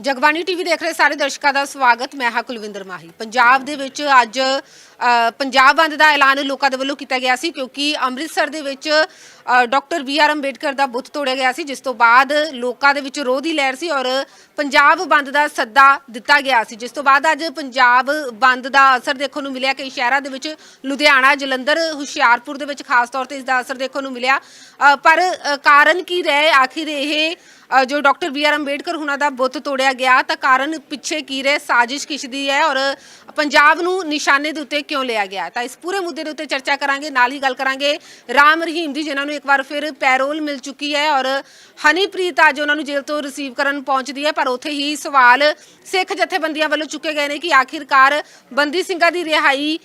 Jagbani TV ਦੇਖ ਰਹੇ ਸਾਰੇ ਦਰਸ਼ਕਾਂ ਦਾ ਸਵਾਗਤ। ਮੈਂ ਹਾਂ ਕੁਲਵਿੰਦਰ ਮਾਹੀ। ਪੰਜਾਬ ਦੇ ਵਿੱਚ ਅੱਜ ਪੰਜਾਬ ਬੰਦ ਦਾ ਐਲਾਨ ਲੋਕਾਂ ਦੇ ਵੱਲੋਂ ਕੀਤਾ ਗਿਆ ਸੀ ਕਿਉਂਕਿ ਅੰਮ੍ਰਿਤਸਰ ਦੇ ਵਿੱਚ ਅ, ਡਾਕਟਰ ਬੀ ਆਰ ਅੰਬੇਡਕਰ ਦਾ ਬੁੱਤ ਤੋੜਿਆ ਗਿਆ ਸੀ ਜਿਸ ਤੋਂ ਬਾਅਦ ਲੋਕਾਂ ਦੇ ਵਿੱਚ ਰੋਹ ਦੀ ਲਹਿਰ ਸੀ ਔਰ ਪੰਜਾਬ ਬੰਦ ਦਾ ਸੱਦਾ ਦਿੱਤਾ ਗਿਆ ਸੀ। ਜਿਸ ਤੋਂ ਬਾਅਦ ਅੱਜ ਪੰਜਾਬ ਬੰਦ ਦਾ ਅਸਰ ਦੇਖਣ ਨੂੰ ਮਿਲਿਆ। ਕਈ ਸ਼ਹਿਰਾਂ ਦੇ ਵਿੱਚ ਲੁਧਿਆਣਾ ਜਲੰਧਰ ਹੁਸ਼ਿਆਰਪੁਰ ਦੇ ਵਿੱਚ ਖਾਸ ਤੌਰ ਤੇ ਇਸ ਦਾ ਅਸਰ ਦੇਖਣ ਨੂੰ ਮਿਲਿਆ। ਪਰ ਕਾਰਨ ਕੀ ਰਹੇ? ਆਖਿਰ ਇਹ ਜੋ ਡਾਕਟਰ ਬੀ ਆਰ ਅੰਬੇਡਕਰ ਹੁਣਾਂ ਦਾ ਬੁੱਤ ਤੋੜਿਆ ਗਿਆ ਤਾਂ ਕਾਰਨ ਪਿੱਛੇ ਕੀ ਰਹੇ? ਸਾਜ਼ਿਸ਼ ਕਿਸ ਦੀ ਹੈ? ਔਰ ਪੰਜਾਬ ਨੂੰ ਨਿਸ਼ਾਨੇ ਦੇ ਉੱਤੇ ਕਿਉਂ ਲਿਆ ਗਿਆ? ਤਾਂ ਇਸ ਪੂਰੇ ਮੁੱਦੇ ਦੇ ਉੱਤੇ ਚਰਚਾ ਕਰਾਂਗੇ ਨਾਲ ਹੀ ਗੱਲ ਕਰਾਂਗੇ ਰਾਮ ਰਹੀਮ ਦੀ ਜਿਨ੍ਹਾਂ ਨੂੰ ਇੱਕ ਵਾਰ ਫਿਰ ਪੈਰੋਲ ਮਿਲ ਚੁੱਕੀ ਹੈ ਔਰ ਹਨੀਪ੍ਰੀਤ ਅੱਜ ਉਹਨਾਂ ਨੂੰ ਜੇਲ੍ਹ ਤੋਂ ਰਿਸੀਵ ਕਰਨ ਪਹੁੰਚਦੀ ਹੈ ਪਰ ਉੱਥੇ ਹੀ ਸਵਾਲ ਸਿੱਖ ਜਥੇਬੰਦੀਆਂ ਵੱਲੋਂ ਚੁੱਕੇ ਗਏ ਨੇ ਕਿ ਆਖਿਰਕਾਰ ਬੰਦੀ ਸਿੰਘਾਂ ਦੀ ਰਿਹਾਈ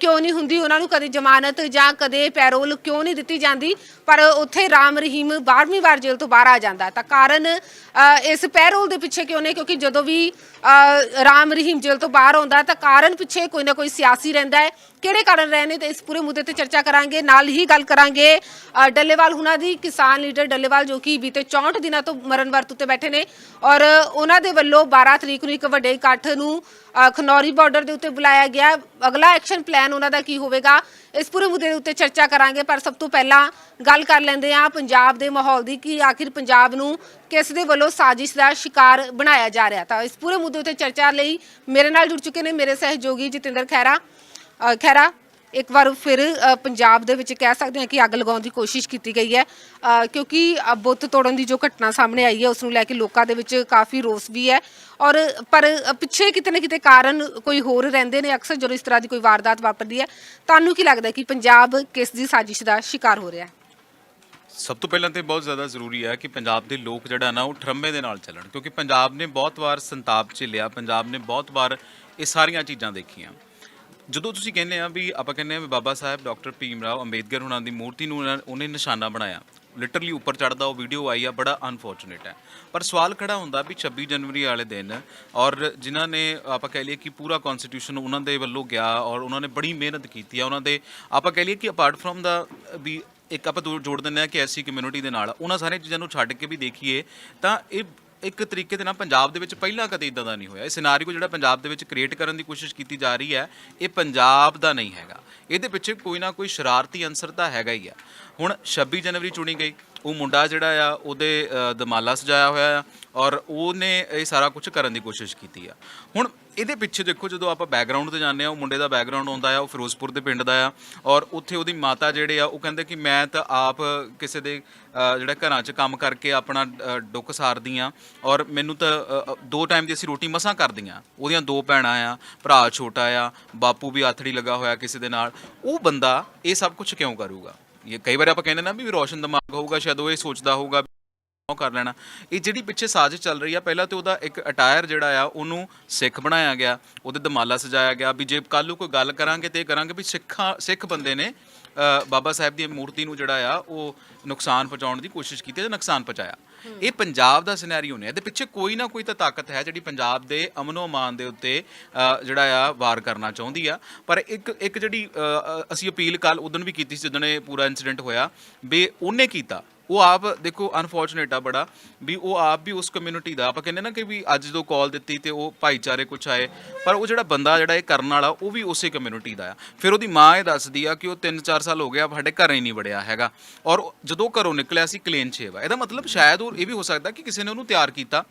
ਕਿਉਂ ਨਹੀਂ ਹੁੰਦੀ? ਉਹਨਾਂ ਨੂੰ ਕਦੇ ਜ਼ਮਾਨਤ ਜਾਂ ਕਦੇ ਪੈਰੋਲ ਕਿਉਂ ਨਹੀਂ ਦਿੱਤੀ ਜਾਂਦੀ? ਪਰ ਉੱਥੇ ਰਾਮ ਰਹੀਮ 12ਵੀਂ ਵਾਰ ਜੇਲ੍ਹ ਤੋਂ ਬਾਹਰ ਆ ਜਾਂਦਾ। ਤਾਂ ਕਾਰਨ ਇਸ ਪੈਰੋਲ ਦੇ ਪਿੱਛੇ ਕਿਉਂ ਨੇ? ਕਿਉਂਕਿ ਜਦੋਂ ਵੀ ਅ, ਰਾਮ ਰਹੀਮ ਜੇਲ੍ਹ ਤੋਂ ਬਾਹਰ ਆਉਂਦਾ ਤਾਂ ਕਾਰਨ ਪਿੱਛੇ ਕੋਈ ਨਾ ਕੋਈ ਸਿਆਸੀ ਰਹਿੰਦਾ ਹੈ। ਕਿਹੜੇ ਕਾਰਨ ਰਹੇ ਨੇ ਤੇ ਇਸ ਪੂਰੇ ਮੁੱਦੇ ਤੇ ਚਰਚਾ ਕਰਾਂਗੇ ਨਾਲ ਹੀ ਗੱਲ ਕਰਾਂਗੇ ਅ, ਡੱਲੇਵਾਲ ਹੁਣਾਂ ਦੀ ਕਿਸਾਨ ਲੀਡਰ ਡੱਲੇਵਾਲ ਜੋ ਕਿ ਬੀਤੇ 64 ਦਿਨਾਂ ਤੋਂ ਮਰਨ ਵਰਤ ਉੱਤੇ ਬੈਠੇ ਨੇ ਔਰ ਉਹਨਾਂ ਦੇ ਵੱਲੋਂ 12 ਤਰੀਕ ਨੂੰ ਇੱਕ ਵੱਡੇ ਇਕੱਠ ਨੂੰ ਅ, ਖਨੌਰੀ ਬਾਰਡਰ ਦੇ ਉੱਤੇ ਬੁਲਾਇਆ ਗਿਆ। ਅਗਲਾ ਐਕਸ਼ਨ ਪਲਾਨ ਉਹਨਾਂ ਦਾ ਕੀ ਹੋਵੇਗਾ ਇਸ ਪੂਰੇ ਮੁੱਦੇ ਦੇ ਉੱਤੇ ਚਰਚਾ ਕਰਾਂਗੇ ਪਰ ਸਭ ਤੋਂ ਪਹਿਲਾਂ ਗੱਲ ਕਰ ਲੈਂਦੇ ਹਾਂ ਪੰਜਾਬ ਦੇ ਮਾਹੌਲ ਦੀ ਕਿ ਆਖਿਰ ਪੰਜਾਬ ਨੂੰ ਕਿਸ ਦੇ ਵੱਲੋਂ ਸਾਜ਼ਿਸ਼ ਦਾ ਸ਼ਿਕਾਰ ਬਣਾਇਆ ਜਾ ਰਿਹਾ। ਤਾਂ ਇਸ ਪੂਰੇ ਮੁੱਦੇ ਉੱਤੇ ਚਰਚਾ ਲਈ ਮੇਰੇ ਨਾਲ ਜੁੜ ਚੁੱਕੇ ਨੇ ਮੇਰੇ ਸਹਿਯੋਗੀ ਜਤਿੰਦਰ ਖਹਿਰਾ। ਅ, ਖੈਰਾ ਇੱਕ ਵਾਰ ਫਿਰ ਅ, ਪੰਜਾਬ ਦੇ ਵਿੱਚ ਕਹਿ ਸਕਦੇ ਹਾਂ ਕਿ ਅੱਗ ਲਗਾਉਣ ਦੀ ਕੋਸ਼ਿਸ਼ ਕੀਤੀ ਗਈ ਹੈ। ਅ, ਕਿਉਂਕਿ ਅ, ਬੁੱਤ ਤੋੜਨ ਦੀ ਜੋ ਘਟਨਾ ਸਾਹਮਣੇ ਆਈ ਹੈ ਉਸ ਨੂੰ ਲੈ ਕੇ ਲੋਕਾਂ ਦੇ ਵਿੱਚ ਕਾਫੀ ਰੋਸ ਵੀ ਹੈ। ਔਰ ਪਰ ਅ, ਪਿੱਛੇ ਕਿਤੇ ਨਾ ਕਿਤੇ ਕਾਰਨ ਕੋਈ ਹੋਰ ਰਹਿੰਦੇ ਨੇ ਅਕਸਰ ਜਦੋਂ ਇਸ ਤਰ੍ਹਾਂ ਦੀ ਕੋਈ ਵਾਰਦਾਤ ਵਾਪਰਦੀ ਹੈ ਤੁਹਾਨੂੰ ਕੀ ਲੱਗਦਾ ਕਿ ਪੰਜਾਬ ਕਿਸ ਦੀ ਸਾਜ਼ਿਸ਼ ਦਾ ਸ਼ਿਕਾਰ ਹੋ ਰਿਹਾ ਹੈ? ਸਭ ਤੋਂ ਪਹਿਲਾਂ ਤੇ ਬਹੁਤ ਜ਼ਿਆਦਾ ਜ਼ਰੂਰੀ ਹੈ ਕਿ ਪੰਜਾਬ ਦੇ ਲੋਕ ਜਿਹੜਾ ਨਾ ਉਹ ਠਰੰਮੇ ਦੇ ਨਾਲ ਚੱਲਣ। ਕਿਉਂਕਿ ਪੰਜਾਬ ਨੇ ਬਹੁਤ ਵਾਰ ਸੰਤਾਪ ਝੇਲਿਆ ਪੰਜਾਬ ਨੇ ਬਹੁਤ ਵਾਰ ਇਹ ਸਾਰੀਆਂ ਚੀਜ਼ਾਂ ਦੇਖੀਆਂ। ਜਦੋਂ ਤੁਸੀਂ ਕਹਿੰਦੇ ਆ ਵੀ ਆਪਾਂ ਕਹਿੰਦੇ ਆ ਵੀ ਬਾਬਾ ਸਾਹਿਬ, ਡਾਕਟਰ ਭੀਮ ਰਾਓ ਅੰਬੇਦਕਰ ਹੁਣਾਂ ਦੀ ਮੂਰਤੀ ਨੂੰ ਉਹਨਾਂ- ਉਹਨੇ ਨਿਸ਼ਾਨਾ ਬਣਾਇਆ। ਲਿਟਰਲੀ ਉੱਪਰ ਚੜਦਾ ਉਹ ਵੀਡੀਓ ਆਈ ਆ, ਬੜਾ ਅਨਫੋਰਚੂਨੇਟ ਹੈ। ਪਰ ਸਵਾਲ ਖੜਾ ਹੁੰਦਾ ਵੀ 26 ਜਨਵਰੀ ਵਾਲੇ ਦਿਨ ਔਰ ਜਿਨ੍ਹਾਂ ਨੇ ਆਪਾਂ ਕਹਿ ਲਈਏ ਕਿ ਪੂਰਾ ਕਨਸਟੀਟਿਊਸ਼ਨ ਉਹਨਾਂ ਦੇ ਵੱਲੋਂ ਗਿਆ ਔਰ ਉਹਨਾਂ ਨੇ ਬੜੀ ਮਿਹਨਤ ਕੀਤੀ ਆ, ਉਹਨਾਂ ਦੇ ਆਪਾਂ ਕਹਿ ਲਈਏ ਕਿ ਅਪਾਰਟ ਫਰਮ ਦਾ ਵੀ ਇੱਕ ਆਪਾਂ ਦੋ- ਜੋੜ ਦਿੰਦੇ ਆ ਕਿ ਐਸੀ ਕਮਿਊਨਿਟੀ ਦੇ ਨਾਲ, ਉਹਨਾਂ ਸਾਰੀਆਂ ਚੀਜ਼ਾਂ ਨੂੰ ਛੱਡ ਕੇ ਵੀ ਦੇਖੀਏ ਤਾਂ ਇਹ ਇੱਕ ਤਰੀਕੇ ਦੇ ਨਾਲ ਪੰਜਾਬ ਦੇ ਵਿੱਚ ਪਹਿਲਾਂ ਕਦੇ ਇਦਾਂ ਦਾ ਨਹੀਂ ਹੋਇਆ। ਇਹ ਸਿਨਾਰੀਓ ਜਿਹੜਾ ਪੰਜਾਬ ਦੇ ਵਿੱਚ ਕ੍ਰੀਏਟ ਕਰਨ ਦੀ ਕੋਸ਼ਿਸ਼ ਕੀਤੀ ਜਾ ਰਹੀ ਹੈ, ਇਹ ਪੰਜਾਬ ਦਾ ਨਹੀਂ ਹੈਗਾ। ਇਹਦੇ ਪਿੱਛੇ ਕੋਈ ਨਾ ਕੋਈ ਸ਼ਰਾਰਤੀ ਅੰਸਰ ਤਾਂ ਹੈਗਾ ਹੀ ਆ। ਹੁਣ 26 ਜਨਵਰੀ ਚੁਣੀ ਗਈ, ਉਹ ਮੁੰਡਾ ਜਿਹੜਾ ਆ, ਉਹਦੇ ਦਮਾਲਾ ਸਜਾਇਆ ਹੋਇਆ ਆ ਔਰ ਉਹਨੇ ਇਹ ਸਾਰਾ ਕੁਝ ਕਰਨ ਦੀ ਕੋਸ਼ਿਸ਼ ਕੀਤੀ ਆ। ਹੁਣ ਇਹਦੇ ਪਿੱਛੇ ਦੇਖੋ ਜਦੋਂ ਆਪਾਂ ਬੈਕਗ੍ਰਾਉਂਡ ਤੇ ਜਾਂਦੇ ਆ ਉਹ ਮੁੰਡੇ ਦਾ ਬੈਕਗ੍ਰਾਉਂਡ ਆਉਂਦਾ ਆ, ਉਹ ਫਿਰੋਜ਼ਪੁਰ ਦੇ ਪਿੰਡ ਦਾ ਆ ਔਰ ਉੱਥੇ ਉਹਦੀ ਮਾਤਾ ਜਿਹੜੇ ਆ, ਉਹ ਕਹਿੰਦੇ ਕਿ ਮੈਂ ਤਾਂ ਆਪ ਕਿਸੇ ਦੇ ਜਿਹੜਾ ਘਰਾਂ 'ਚ ਕੰਮ ਕਰਕੇ ਆਪਣਾ ਡੁੱਕ ਸਾਰਦੀ ਆ ਔਰ ਮੈਨੂੰ ਤਾਂ ਦੋ ਟਾਈਮ ਦੀ ਅਸੀਂ ਰੋਟੀ ਮਸਾਂ ਕਰਦੀਆਂ। ਉਹਦੀਆਂ ਦੋ ਭੈਣਾਂ ਆ, ਭਰਾ ਛੋਟਾ ਆ, ਬਾਪੂ ਵੀ ਆਥੜੀ ਲੱਗਾ ਹੋਇਆ ਕਿਸੇ ਦੇ ਨਾਲ। ਉਹ ਬੰਦਾ ਇਹ ਸਭ ਕੁਝ ਕਿਉਂ ਕਰੂਗਾ? ਇਹ ਕਈ ਵਾਰ ਆਪਾਂ ਕਹਿੰਦੇ ਨਾ ਵੀ ਰੋਸ਼ਨ ਦਿਮਾਗ ਹੋਊਗਾ, ਸ਼ਾਇਦ ਉਹ ਇਹ ਸੋਚਦਾ ਹੋਊਗਾ ਉਹ ਕਰ ਲੈਣਾ। ਇਹ ਜਿਹੜੀ ਪਿੱਛੇ ਸਾਜ਼ਿਸ਼ ਚੱਲ ਰਹੀ ਆ ਪਹਿਲਾਂ ਤੇ ਉਹਦਾ ਇੱਕ ਅਟਾਇਰ ਜਿਹੜਾ ਆ ਉਹਨੂੰ ਸਿੱਖ ਬਣਾਇਆ ਗਿਆ ਉਹਦੇ ਦਮਾਲਾ ਸਜਾਇਆ ਗਿਆ। ਵੀ ਜੇ ਕੱਲ ਨੂੰ ਕੋਈ ਗੱਲ ਕਰਾਂਗੇ ਤੇ ਇਹ ਕਰਾਂਗੇ ਵੀ ਸਿੱਖਾਂ ਸਿੱਖ ਬੰਦੇ ਨੇ ਬਾਬਾ ਸਾਹਿਬ ਦੀ ਮੂਰਤੀ ਨੂੰ ਜਿਹੜਾ ਆ ਉਹ ਨੁਕਸਾਨ ਪਹੁੰਚਾਉਣ ਦੀ ਕੋਸ਼ਿਸ਼ ਕੀਤੀ ਤੇ ਨੁਕਸਾਨ ਪਹੁੰਚਾਇਆ। ਇਹ ਪੰਜਾਬ ਦਾ ਸਿਨੈਰੀਓ ਨੇ। ਇਹਦੇ ਪਿੱਛੇ ਕੋਈ ਨਾ ਕੋਈ ਤਾਂ ਤਾਕਤ ਹੈ ਜਿਹੜੀ ਪੰਜਾਬ ਦੇ ਅਮਨੋ ਅਮਾਨ ਦੇ ਉੱਤੇ ਜਿਹੜਾ ਆ ਵਾਰ ਕਰਨਾ ਚਾਹੁੰਦੀ ਆ। ਪਰ ਇੱਕ ਇੱਕ ਜਿਹੜੀ ਅਸੀਂ ਅਪੀਲ ਕੱਲ ਉਦੋਂ ਵੀ ਕੀਤੀ ਸੀ ਜਦੋਂ ਇਹ ਪੂਰਾ ਇਨਸੀਡੈਂਟ ਹੋਇਆ ਵੀ ਉਹਨੇ ਕੀਤਾ। ਉਹ ਆਪ ਦੇਖੋ ਅਨਫੋਰਚੂਨੇਟ ਆ ਬੜਾ, ਵੀ ਉਹ ਆਪ ਵੀ ਉਸ ਕਮਿਊਨਿਟੀ ਦਾ, ਆਪਾਂ ਕਹਿੰਦੇ ਨਾ ਕਿ ਵੀ ਅੱਜ ਜਦੋਂ ਕਾਲ ਦਿੱਤੀ ਤੇ ਉਹ ਭਾਈਚਾਰੇ ਕੁਛ ਆਏ, ਪਰ ਉਹ ਜਿਹੜਾ ਬੰਦਾ ਜਿਹੜਾ ਇਹ ਕਰਨ ਵਾਲਾ, ਉਹ ਵੀ ਉਸੇ ਕਮਿਊਨਿਟੀ ਦਾ ਆ। ਫਿਰ ਉਹਦੀ ਮਾਂ ਇਹ ਦੱਸਦੀ ਆ ਕਿ ਉਹ 3-4 ਸਾਲ ਹੋ ਗਿਆ ਸਾਡੇ ਘਰ ਹੀ ਨਹੀਂ ਵੜਿਆ ਹੈਗਾ। ਔਰ ਜਦੋਂ ਘਰੋਂ ਨਿਕਲਿਆ ਸੀ ਕਲੇਨ ਛੇਵਾ, ਇਹਦਾ ਮਤਲਬ ਸ਼ਾਇਦ ਉਹ, ਇਹ ਵੀ ਹੋ ਸਕਦਾ ਕਿ ਕਿਸੇ ਨੇ ਉਹਨੂੰ ਤਿਆਰ ਕੀਤਾ।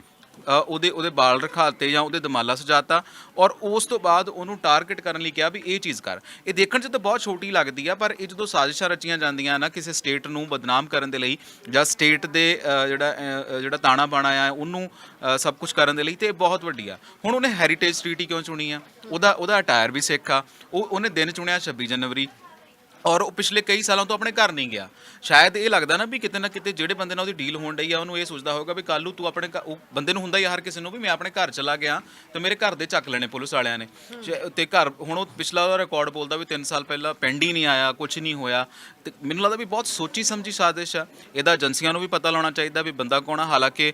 ਉਹਦੇ ਉਹਦੇ ਬਾਲ ਰਖਾਤੇ ਜਾਂ ਉਹਦੇ ਦਮਾਲਾ ਸਜਾਤਾ ਔਰ ਉਸ ਤੋਂ ਬਾਅਦ ਉਹਨੂੰ ਟਾਰਗੇਟ ਕਰਨ ਲਈ ਕਿਹਾ ਵੀ ਇਹ ਚੀਜ਼ ਕਰ। ਇਹ ਦੇਖਣ 'ਚ ਤਾਂ ਬਹੁਤ ਛੋਟੀ ਲੱਗਦੀ ਆ, ਪਰ ਇਹ ਜਦੋਂ ਸਾਜ਼ਿਸ਼ਾਂ ਰਚੀਆਂ ਜਾਂਦੀਆਂ ਨਾ ਕਿਸੇ ਸਟੇਟ ਨੂੰ ਬਦਨਾਮ ਕਰਨ ਦੇ ਲਈ ਜਾਂ ਸਟੇਟ ਦੇ ਜਿਹੜਾ ਜਿਹੜਾ ਤਾਣਾ ਬਾਣਾ ਆ, ਉਹਨੂੰ ਸਭ ਕੁਝ ਕਰਨ ਦੇ ਲਈ ਤੇ ਇਹ ਬਹੁਤ ਵੱਡੀ ਆ। ਹੁਣ ਉਹਨੇ ਹੈਰੀਟੇਜ ਸਟਰੀਟ ਹੀ ਕਿਉਂ ਚੁਣੀ ਆ? ਉਹਦਾ ਉਹਦਾ ਅਟਾਇਰ ਵੀ ਸਿੱਖ ਆ। ਉਹ, ਉਹਨੇ ਦਿਨ ਚੁਣਿਆ 26 ਜਨਵਰੀ। ਔਰ ਉਹ ਪਿਛਲੇ ਕਈ ਸਾਲਾਂ ਤੋਂ ਆਪਣੇ ਘਰ ਨਹੀਂ ਗਿਆ। ਸ਼ਾਇਦ ਇਹ ਲੱਗਦਾ ਨਾ ਵੀ ਕਿਤੇ ਨਾ ਕਿਤੇ ਜਿਹੜੇ ਬੰਦੇ ਨਾਲ ਉਹਦੀ ਡੀਲ ਹੋਣ ਡਈ ਆ ਉਹਨੂੰ ਇਹ ਸੋਚਦਾ ਹੋਊਗਾ ਵੀ ਕੱਲ ਨੂੰ ਤੂੰ ਆਪਣੇ ਘਰ- ਉਹ ਬੰਦੇ ਨੂੰ ਹੁੰਦਾ ਹੀ ਆ ਹਰ ਕਿਸੇ ਨੂੰ ਵੀ ਮੈਂ ਆਪਣੇ ਘਰ ਚਲਾ ਗਿਆ ਤੇ ਮੇਰੇ ਘਰ ਦੇ ਚੱਕ ਲੈਣੇ ਪੁਲਿਸ ਵਾਲਿਆਂ ਨੇ। ਸ਼ਾਇ- ਤੇ ਘਰ ਹੁਣ ਉਹ ਪਿਛਲਾ ਉਹਦਾ ਰਿਕਾਰਡ ਬੋਲਦਾ ਵੀ 3 ਸਾਲ ਪਹਿਲਾਂ ਪਿੰਡ ਹੀ ਨਹੀਂ ਆਇਆ ਕੁਝ ਨਹੀਂ ਹੋਇਆ। ਤੇ ਮੈਨੂੰ ਲੱਗਦਾ ਵੀ ਬਹੁਤ ਸੋਚੀ ਸਮਝੀ ਸਾਜ਼ਿਸ਼ ਆ। ਇਹਦਾ ਏਜੰਸੀਆਂ ਨੂੰ ਵੀ ਪਤਾ ਲਾਉਣਾ ਚਾਹੀਦਾ ਵੀ ਬੰਦਾ ਕੌਣ ਆ। ਹਾਲਾਂਕਿ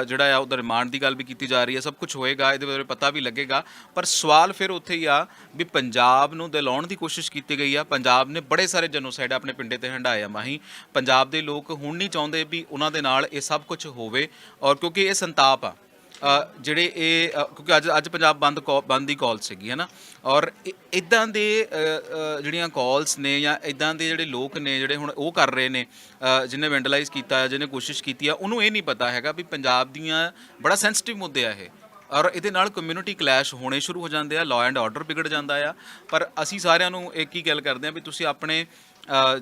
ਅ, ਜਿਹੜਾ ਆ ਉਹਦਾ ਰਿਮਾਂਡ ਦੀ ਗੱਲ ਵੀ ਕੀਤੀ ਜਾ ਰਹੀ ਹੈ ਸਭ ਕੁਝ ਹੋਏਗਾ ਇਹਦੇ ਬਾਰੇ ਪਤਾ ਵੀ ਲੱਗੇਗਾ। ਪਰ ਸਵਾਲ ਫਿਰ ਉੱਥੇ ਹੀ ਆ ਵੀ ਪੰਜਾਬ ਨੂੰ ਦਿਲਾਉਣ ਦੀ ਕੋਸ਼ਿਸ਼ ਕੀਤੀ ਗਈ ਆ। ਪੰਜਾਬ ਨੇ ਬੜੇ ਸਾਰੇ ਜਨੋਸਾਈਡ ਆਪਣੇ ਪਿੰਡੇ ਤੇ ਹੰਡਾਇਆ ਮਾਹੀ। ਪੰਜਾਬ ਦੇ ਲੋਕ ਹੁਣ ਨਹੀਂ ਚਾਹੁੰਦੇ ਵੀ ਉਹਨਾਂ ਦੇ ਨਾਲ ਇਹ ਸਭ ਕੁਝ ਹੋਵੇ ਔਰ ਕਿਉਂਕਿ ਇਹ ਸੰਤਾਪ ਆ। ਜਿਹੜੇ ਇਹ ਕਿਉਂਕਿ ਅੱਜ ਅੱਜ ਪੰਜਾਬ ਬੰਦ ਕੌ- ਬੰਦ ਦੀ ਕਾਲ ਸੀਗੀ ਹੈ ਨਾ ਔਰ ਇਦਾਂ ਦੇ ਜਿਹੜੀਆਂ ਕਾਲਸ ਨੇ ਜਾਂ ਇਦਾਂ ਦੇ ਜਿਹੜੇ ਲੋਕ ਨੇ ਜਿਹੜੇ ਹੁਣ ਉਹ ਕਰ ਰਹੇ ਨੇ ਅ, ਜਿਹਨੇ ਵੈਂਡਲਾਈਜ਼ ਕੀਤਾ ਹੈ ਜਿਹਨੇ ਕੋਸ਼ਿਸ਼ ਕੀਤੀ ਆ ਉਹਨੂੰ ਇਹ ਨਹੀਂ ਪਤਾ ਹੈਗਾ ਵੀ ਪੰਜਾਬ ਦੀਆਂ ਬੜਾ ਸੈਂਸਿਟਿਵ ਮੁੱਦੇ ਆ ਇਹ। ਔਰ ਇਹਦੇ ਨਾਲ ਕਮਿਊਨਿਟੀ ਕਲੈਸ਼ ਹੋਣੇ ਸ਼ੁਰੂ ਹੋ ਜਾਂਦੇ ਆ ਲਾਅ ਐਂਡ ਆਰਡਰ ਵਿਗੜ ਜਾਂਦਾ ਆ। ਪਰ ਅਸੀਂ ਸਾਰਿਆਂ ਨੂੰ ਇੱਕ ਹੀ ਗੱਲ ਕਰਦੇ ਆ ਵੀ ਤੁਸੀਂ ਆਪਣੇ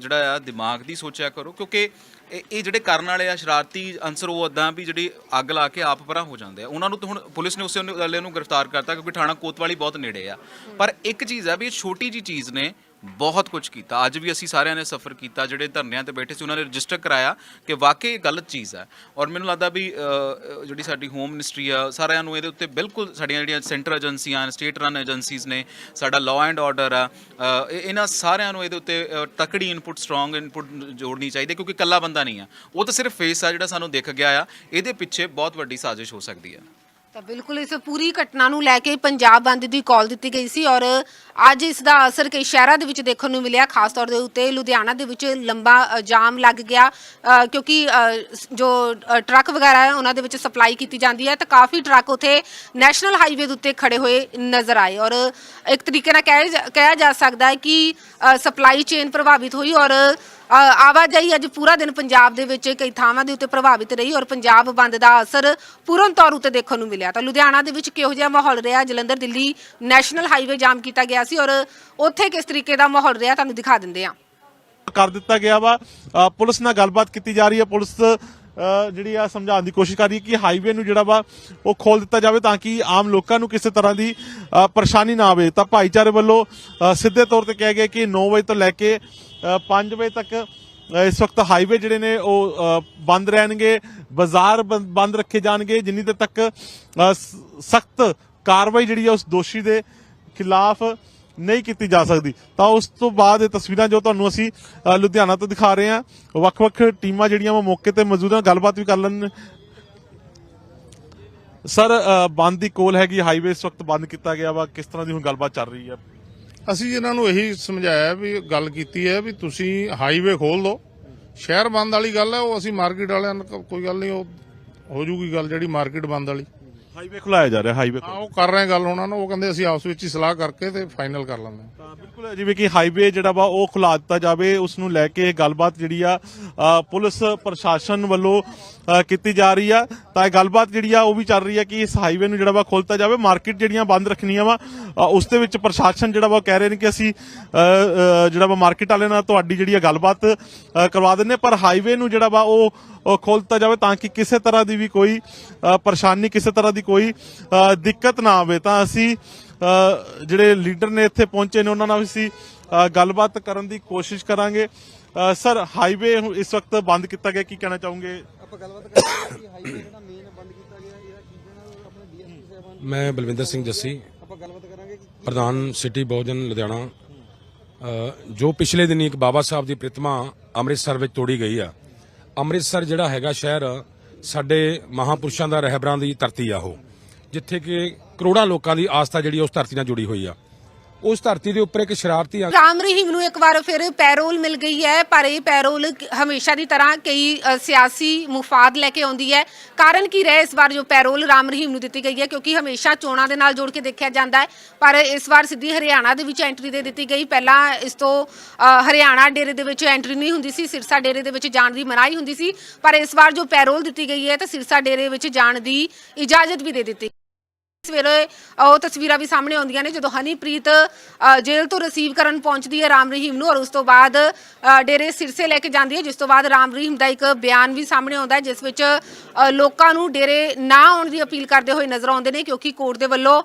ਜਿਹੜਾ ਆ, ਦਿਮਾਗ ਦੀ ਸੋਚਿਆ ਕਰੋ, ਕਿਉਂਕਿ ਇਹ ਇਹ ਜਿਹੜੇ ਕਰਨ ਵਾਲੇ ਆ, ਸ਼ਰਾਰਤੀ ਅੰਸਰ ਉਹ ਉਦਾਂ ਵੀ ਜਿਹੜੀ ਅੱਗ ਲਾ ਕੇ ਆਪ ਪਰਾਂ ਹੋ ਜਾਂਦੇ ਆ। ਉਹਨਾਂ ਨੂੰ ਤਾਂ ਹੁਣ ਪੁਲਿਸ ਨੇ ਉਸੇ ਵਾਲੇ ਨੂੰ ਗ੍ਰਿਫਤਾਰ ਕਰਤਾ ਕਿਉਂਕਿ ਥਾਣਾ ਕੋਤਵਾਲੀ ਬਹੁਤ ਨੇੜੇ ਆ। ਪਰ ਇੱਕ ਚੀਜ਼ ਆ ਵੀ ਇਹ ਛੋਟੀ ਜੀ ਚੀਜ਼ ਨੇ ਬਹੁਤ ਕੁਝ ਕੀਤਾ। ਅੱਜ ਵੀ ਅਸੀਂ ਸਾਰਿਆਂ ਨੇ ਸਫਰ ਕੀਤਾ ਜਿਹੜੇ ਧਰਨਿਆਂ ਤੇ ਬੈਠੇ ਸੀ ਉਹਨਾਂ ਨੇ ਰਜਿਸਟਰ ਕਰਾਇਆ ਕਿ ਵਾਕਈ ਇਹ ਗਲਤ ਚੀਜ਼ ਹੈ। ਔਰ ਮੈਨੂੰ ਲੱਗਦਾ ਵੀ ਅ, ਜਿਹੜੀ ਸਾਡੀ ਹੋਮ ਮਿਨਿਸਟਰੀ ਆ ਸਾਰਿਆਂ ਨੂੰ ਇਹਦੇ ਉੱਤੇ ਬਿਲਕੁਲ ਸਾਡੀਆਂ ਜਿਹੜੀਆਂ ਸੈਂਟਰ ਏਜੰਸੀਆਂ ਸਟੇਟ ਰਨ ਏਜੰਸੀਜ਼ ਨੇ ਸਾਡਾ ਲਾਅ ਐਂਡ ਆਰਡਰ ਆ ਅ, ਇਹ- ਇਹਨਾਂ ਸਾਰਿਆਂ ਨੂੰ ਇਹਦੇ ਉੱਤੇ ਅ, ਤਕੜੀ ਇਨਪੁਟ ਸਟਰੋਂਗ ਇਨਪੁਟ ਜੋੜਨੀ ਚਾਹੀਦੀ ਹੈ ਕਿਉਂਕਿ ਇਕੱਲਾ ਬੰਦਾ ਨਹੀਂ ਆ ਉਹ ਤਾਂ ਸਿਰਫ ਫੇਸ ਆ ਜਿਹੜਾ ਸਾਨੂੰ ਦਿਖ ਗਿਆ ਆ ਇਹਦੇ ਪਿੱਛੇ ਬਹੁਤ ਵੱਡੀ ਸਾਜ਼ਿਸ਼ ਹੋ ਸਕਦੀ ਹੈ। ਤਾਂ ਬਿਲਕੁਲ ਇਸ ਪੂਰੀ ਘਟਨਾ ਨੂੰ ਲੈ ਕੇ ਪੰਜਾਬ ਬੰਦ ਦੀ ਕਾਲ ਦਿੱਤੀ ਗਈ ਸੀ ਔਰ ਅੱਜ ਇਸ ਦਾ ਅਸਰ ਕਈ ਸ਼ਹਿਰਾਂ ਦੇ ਵਿੱਚ ਦੇਖਣ ਨੂੰ ਮਿਲਿਆ ਖਾਸ ਤੌਰ ਦੇ ਉੱਤੇ ਲੁਧਿਆਣਾ ਦੇ ਵਿੱਚ ਲੰਬਾ ਅ, ਜਾਮ ਲੱਗ ਗਿਆ ਅ, ਕਿਉਂਕਿ ਅ, ਸ- ਜੋ ਅ, ਟਰੱਕ ਵਗੈਰਾ ਹੈ ਉਹਨਾਂ ਦੇ ਵਿੱਚ ਸਪਲਾਈ ਕੀਤੀ ਜਾਂਦੀ ਹੈ ਤਾਂ ਕਾਫੀ ਟਰੱਕ ਉਥੇ ਨੈਸ਼ਨਲ ਹਾਈਵੇ ਦੇ ਉੱਤੇ ਖੜੇ ਹੋਏ ਨਜ਼ਰ ਆਏ ਔਰ ਇੱਕ ਤਰੀਕੇ ਨਾਲ ਕਹਿ ਜਾ- ਕਿਹਾ ਜਾ ਸਕਦਾ ਹੈ ਕਿ ਸਪਲਾਈ ਚੇਨ ਪ੍ਰਭਾਵਿਤ ਹੋਈ ਔਰ ਅ, ਆਵਾਜਾਈ ਅੱਜ ਪੂਰਾ ਦਿਨ ਪੰਜਾਬ ਦੇ ਵਿੱਚ ਕਈ ਥਾਵਾਂ ਦੇ ਉੱਤੇ ਪ੍ਰਭਾਵਿਤ ਰਹੀ ਔਰ ਪੰਜਾਬ ਬੰਦ ਦਾ ਅਸਰ ਪੂਰਨ ਤੌਰ ਉੱਤੇ ਦੇਖਣ ਨੂੰ ਮਿਲਿਆ। ਤਾਂ ਲੁਧਿਆਣਾ ਦੇ ਵਿੱਚ ਕਿਹੋ ਜਿਹਾ ਮਾਹੌਲ ਰਿਹਾ? Jalandhar Delhi national highway jam ਕੀਤਾ ਗਿਆ ਸੀ ਔਰ ਉੱਥੇ ਕਿਸ ਤਰੀਕੇ ਦਾ ਮਾਹੌਲ ਰਿਹਾ? ਤੁਹਾਨੂੰ ਦਿਖਾ ਦਿੰਦੇ ਹਾਂ। ਕਰ ਦਿੱਤਾ ਗਿਆ ਵਾ। ਅ, ਪੁਲਿਸ ਨਾਲ ਗੱਲਬਾਤ ਕੀਤੀ ਜਾ ਰਹੀ ਹੈ। ਪੁਲਿਸ ਜਿਹੜੀ ਆ ਸਮਝਾਉਣ ਦੀ ਕੋਸ਼ਿਸ਼ ਕਰ ਰਹੀ ਹੈ ਕਿ ਹਾਈਵੇ ਨੂੰ ਜਿਹੜਾ ਵਾ ਉਹ ਖੋਲ ਦਿੱਤਾ ਜਾਵੇ ਤਾਂ ਕਿ ਆਮ ਲੋਕਾਂ ਨੂੰ ਕਿਸੇ ਤਰ੍ਹਾਂ ਦੀ ਪਰੇਸ਼ਾਨੀ ਨਾ ਆਵੇ। ਤਾਂ ਭਾਈਚਾਰੇ ਵੱਲੋਂ ਸਿੱਧੇ ਤੌਰ ਤੇ ਕਿਹਾ ਗਿਆ ਕਿ 9 ਵਜੇ ਤੋਂ ਲੈ ਕੇ 5 ਵਜੇ ਤੱਕ ਇਸ ਵਕਤ ਹਾਈਵੇ ਜਿਹੜੇ ਨੇ ਉਹ ਬੰਦ ਰਹਿਣਗੇ, ਬਾਜ਼ਾਰ ਬੰ- ਬੰਦ ਰੱਖੇ ਜਾਣਗੇ, ਜਿੰਨੀ ਦੇਰ ਤੱਕ ਸਖਤ ਕਾਰਵਾਈ ਜਿਹੜੀ ਆ ਉਸ ਦੋਸ਼ੀ ਦੇ ਖਿਲਾਫ ਨਹੀਂ ਕੀਤੀ ਜਾ ਸਕਦੀ। ਤਾਂ ਉਸ ਤੋਂ ਬਾਅਦ ਇਹ ਤਸਵੀਰਾਂ ਜੋ ਤੁਹਾਨੂੰ ਅਸੀਂ ਲੁਧਿਆਣਾ ਤੋਂ ਦਿਖਾ ਰਹੇ ਹਾਂ, ਵੱਖ-ਵੱਖ ਟੀਮਾਂ ਜਿਹੜੀਆਂ ਵਾ ਮੌਕੇ ਤੇ ਮੌਜੂਦ ਹਨ। ਗੱਲਬਾਤ ਵੀ ਕਰ ਲੈਣ। ਸਰ ਬੰਦ ਦੀ ਕੋਲ ਹੈਗੀ ਹਾਈਵੇ ਇਸ ਵਕਤ ਬੰਦ ਕੀਤਾ ਗਿਆ ਵਾ। ਕਿਸ ਤਰ੍ਹਾਂ ਦੀ ਹੁਣ ਗੱਲਬਾਤ ਚੱਲ ਰਹੀ ਹੈ? ਅਸੀਂ ਇਹਨਾਂ ਨੂੰ ਇਹੀ ਸਮਝਾਇਆ ਵੀ, ਗੱਲ ਕੀਤੀ ਹੈ ਵੀ ਤੁਸੀਂ ਹਾਈਵੇ ਖੋਲ ਦਿਓ ਸ਼ਹਿਰ ਬੰਦ ਵਾਲੀ ਗੱਲ ਹੈ, ਉਹ ਅਸੀਂ ਮਾਰਕੀਟ ਵਾਲਿਆਂ ਨਾਲ ਕੋਈ ਗੱਲ ਨਹੀਂ, ਉਹ ਹੋ ਜੂਗੀ ਗੱਲ ਜਿਹੜੀ ਮਾਰਕੀਟ ਬੰਦ ਵਾਲੀ। ਹਾਈਵੇ ਖੁਲਾਇਆ ਜਾ ਰਿਹਾ ਹਾਈਵੇ ਹਾਂ ਉਹ ਕਰ ਰਹੇ ਗੱਲ ਉਹਨਾਂ ਨੂੰ ਉਹ ਕਹਿੰਦੇ ਅਸੀਂ ਆਪਸ ਵਿੱਚ ਹੀ ਸਲਾਹ ਕਰਕੇ ਤੇ ਫਾਈਨਲ ਕਰ ਲੈਂਦੇ ਹਾਂ। ਤਾਂ ਬਿਲਕੁਲ ਜਿਵੇਂ ਕਿ ਹਾਈਵੇ ਜਿਹੜਾ ਵਾ ਉਹ ਖੁਲਾ ਦਿੱਤਾ ਜਾਵੇ ਉਸ ਨੂੰ ਲੈ ਕੇ ਇਹ ਗੱਲਬਾਤ ਜਿਹੜੀ ਆ ਅ, ਪੁਲਿਸ ਪ੍ਰਸ਼ਾਸਨ ਵੱਲੋਂ ਅ, ਕੀਤੀ ਜਾ ਰਹੀ ਆ। ਤਾਂ ਇਹ ਗੱਲਬਾਤ ਜਿਹੜੀ ਆ ਉਹ ਵੀ ਚੱਲ ਰਹੀ ਆ ਕਿ ਇਸ ਹਾਈਵੇ ਨੂੰ ਜਿਹੜਾ ਵਾ ਖੋਲਤਾ ਜਾਵੇ ਮਾਰਕੀਟ ਜਿਹੜੀਆਂ ਬੰਦ ਰੱਖਣੀਆਂ ਵਾ ਅ, ਉਸ ਦੇ ਵਿੱਚ ਪ੍ਰਸ਼ਾਸਨ ਜਿਹੜਾ ਵਾ ਉਹ ਕਹਿ ਰਹੇ ਨੇ ਕਿ ਅਸੀਂ ਅ, ਅ, ਜਿਹੜਾ ਵਾ ਮਾਰਕੀਟ ਵਾਲਿਆਂ ਨਾਲ ਤੁਹਾਡੀ ਜਿਹੜੀ ਆ ਗੱਲਬਾਤ ਅ, ਕਰਵਾ ਦਿੰਨੇ ਪਰ ਹਾਈਵੇ ਨੂੰ ਜਿਹੜਾ ਵਾ ਉਹ ਉਹ ਖੋਲ ਦਿੱਤਾ ਜਾਵੇ ਤਾਂ ਕਿ ਕਿਸੇ ਤਰ੍ਹਾਂ ਦੀ ਵੀ ਕੋਈ ਅ, ਪਰੇਸ਼ਾਨੀ ਕਿਸੇ ਤਰ੍ਹਾਂ ਦੀ ਕੋਈ ਅ, ਦਿੱਕਤ ਨਾ ਆਵੇ ਤਾਂ ਅਸੀਂ ਜਿਹੜੇ ਲੀਡਰ ਨੇ ਇੱਥੇ ਪਹੁੰਚੇ ਨੇ ਉਹਨਾਂ ਨਾਲ ਵੀ ਅਸੀਂ ਗੱਲਬਾਤ ਕਰਨ ਦੀ ਕੋਸ਼ਿਸ਼ ਕਰਾਂਗੇ। ਸਰ ਹਾਈਵੇ ਇਸ ਵਕਤ ਬੰਦ ਕੀਤਾ ਗਿਆ ਕੀ ਕਹਿਣਾ ਚਾਹੋਗੇ? ਆਪਾਂ ਗੱਲਬਾਤ ਕਰਾਂਗੇ ਕਿ ਹਾਈਵੇ ਜਿਹੜਾ ਮੇਨ ਬੰਦ ਕੀਤਾ ਗਿਆ ਇਹਦਾ ਕੀ ਕਹਿਣਾ ਆਪਣੇ ਡੀਐਸਪੀ ਸਾਹਿਬਾਨ ਮੈਂ ਬਲਵਿੰਦਰ ਸਿੰਘ ਜੱਸੀ ਆਪਾਂ ਗੱਲਬਾਤ ਕਰਾਂਗੇ ਕਿ ਪ੍ਰਧਾਨ ਸਿਟੀ ਬਹੁਜਨ ਲੁਧਿਆਣਾ। ਜੋ ਪਿਛਲੇ ਦਿਨੀ ਇੱਕ ਬਾਬਾ ਸਾਹਿਬ ਦੀ ਪ੍ਰਤਿਮਾ ਅੰਮ੍ਰਿਤਸਰ ਵਿੱਚ ਤੋੜੀ ਗਈ ਆ। ਅੰਮ੍ਰਿਤਸਰ ਜਿਹੜਾ ਹੈਗਾ ਸ਼ਹਿਰ ਸਾਡੇ ਮਹਾਪੁਰਸ਼ਾਂ ਦਾ ਰਹਿਬਰਾਂ ਦੀ ਧਰਤੀ ਆ ਉਹ, ਜਿੱਥੇ ਕਿ ਕਰੋੜਾਂ ਲੋਕਾਂ ਦੀ ਆਸਥਾ ਜਿਹੜੀ ਉਸ ਧਰਤੀ ਨਾਲ ਜੁੜੀ ਹੋਈ ਆ। ਉਸ ਧਰਤੀ ਦੇ ਉੱਪਰ ਇੱਕ ਸ਼ਰਾਰਤੀ ਰਾਮ ਰਹੀਮ ਨੂੰ ਇੱਕ ਵਾਰ ਫਿਰ ਪੈਰੋਲ ਮਿਲ ਗਈ ਹੈ ਪਰ ਇਹ ਪੈਰੋਲ ਹਮੇਸ਼ਾ ਦੀ ਤਰ੍ਹਾਂ ਕਈ ਅ, ਸਿਆਸੀ ਮੁਫਾਦ ਲੈ ਕੇ ਆਉਂਦੀ ਹੈ। ਕਾਰਨ ਕੀ ਰਿਹਾ ਇਸ ਵਾਰ ਜੋ ਪੈਰੋਲ ਰਾਮ ਰਹੀਮ ਨੂੰ ਦਿੱਤੀ ਗਈ ਹੈ ਕਿਉਂਕਿ ਹਮੇਸ਼ਾ ਚੋਣਾਂ ਦੇ ਨਾਲ ਜੋੜ ਕੇ ਦੇਖਿਆ ਜਾਂਦਾ ਹੈ। ਪਰ ਇਸ ਵਾਰ ਸਿੱਧੀ ਹਰਿਆਣਾ ਦੇ ਵਿੱਚ ਐਂਟਰੀ ਦੇ ਦਿੱਤੀ ਗਈ। ਪਹਿਲਾਂ ਇਸ ਤੋਂ ਅ, ਹਰਿਆਣਾ ਡੇਰੇ ਦੇ ਵਿੱਚ ਐਂਟਰੀ ਨਹੀਂ ਹੁੰਦੀ ਸੀ ਸਿਰਸਾ ਡੇਰੇ ਦੇ ਵਿੱਚ ਜਾਣ ਦੀ ਮਨਾਹੀ ਹੁੰਦੀ ਸੀ। ਪਰ ਇਸ ਵਾਰ ਜੋ ਪੈਰੋਲ ਦਿੱਤੀ ਗਈ ਹੈ ਤਾਂ ਸਿਰਸਾ ਡੇਰੇ ਵਿੱਚ ਜਾਣ ਦੀ ਇਜਾਜ਼ਤ ਵੀ ਦੇ ਦਿੱਤੀ। ਸਵੇਰੇ ਉਹ ਤਸਵੀਰਾਂ ਵੀ ਸਾਹਮਣੇ ਆਉਂਦੀਆਂ ਨੇ ਜਦੋਂ ਹਨੀਪ੍ਰੀਤ ਅ, ਜੇਲ੍ਹ ਤੋਂ ਰਿਸੀਵ ਕਰਨ ਪਹੁੰਚਦੀ ਹੈ ਰਾਮ ਰਹੀਮ ਨੂੰ ਔਰ ਉਸ ਤੋਂ ਬਾਅਦ ਅ, ਡੇਰੇ ਸਿਰਸੇ ਲੈ ਕੇ ਜਾਂਦੀ ਹੈ ਜਿਸ ਤੋਂ ਬਾਅਦ ਰਾਮ ਰਹੀਮ ਦਾ ਇੱਕ ਬਿਆਨ ਵੀ ਸਾਹਮਣੇ ਆਉਂਦਾ ਹੈ ਜਿਸ ਵਿੱਚ ਅ, ਲੋਕਾਂ ਨੂੰ ਡੇਰੇ ਨਾ ਆਉਣ ਦੀ ਅਪੀਲ ਕਰਦੇ ਹੋਏ ਨਜ਼ਰ ਆਉਂਦੇ ਨੇ ਕਿਉਂਕਿ ਕੋਰਟ ਦੇ ਵੱਲੋਂ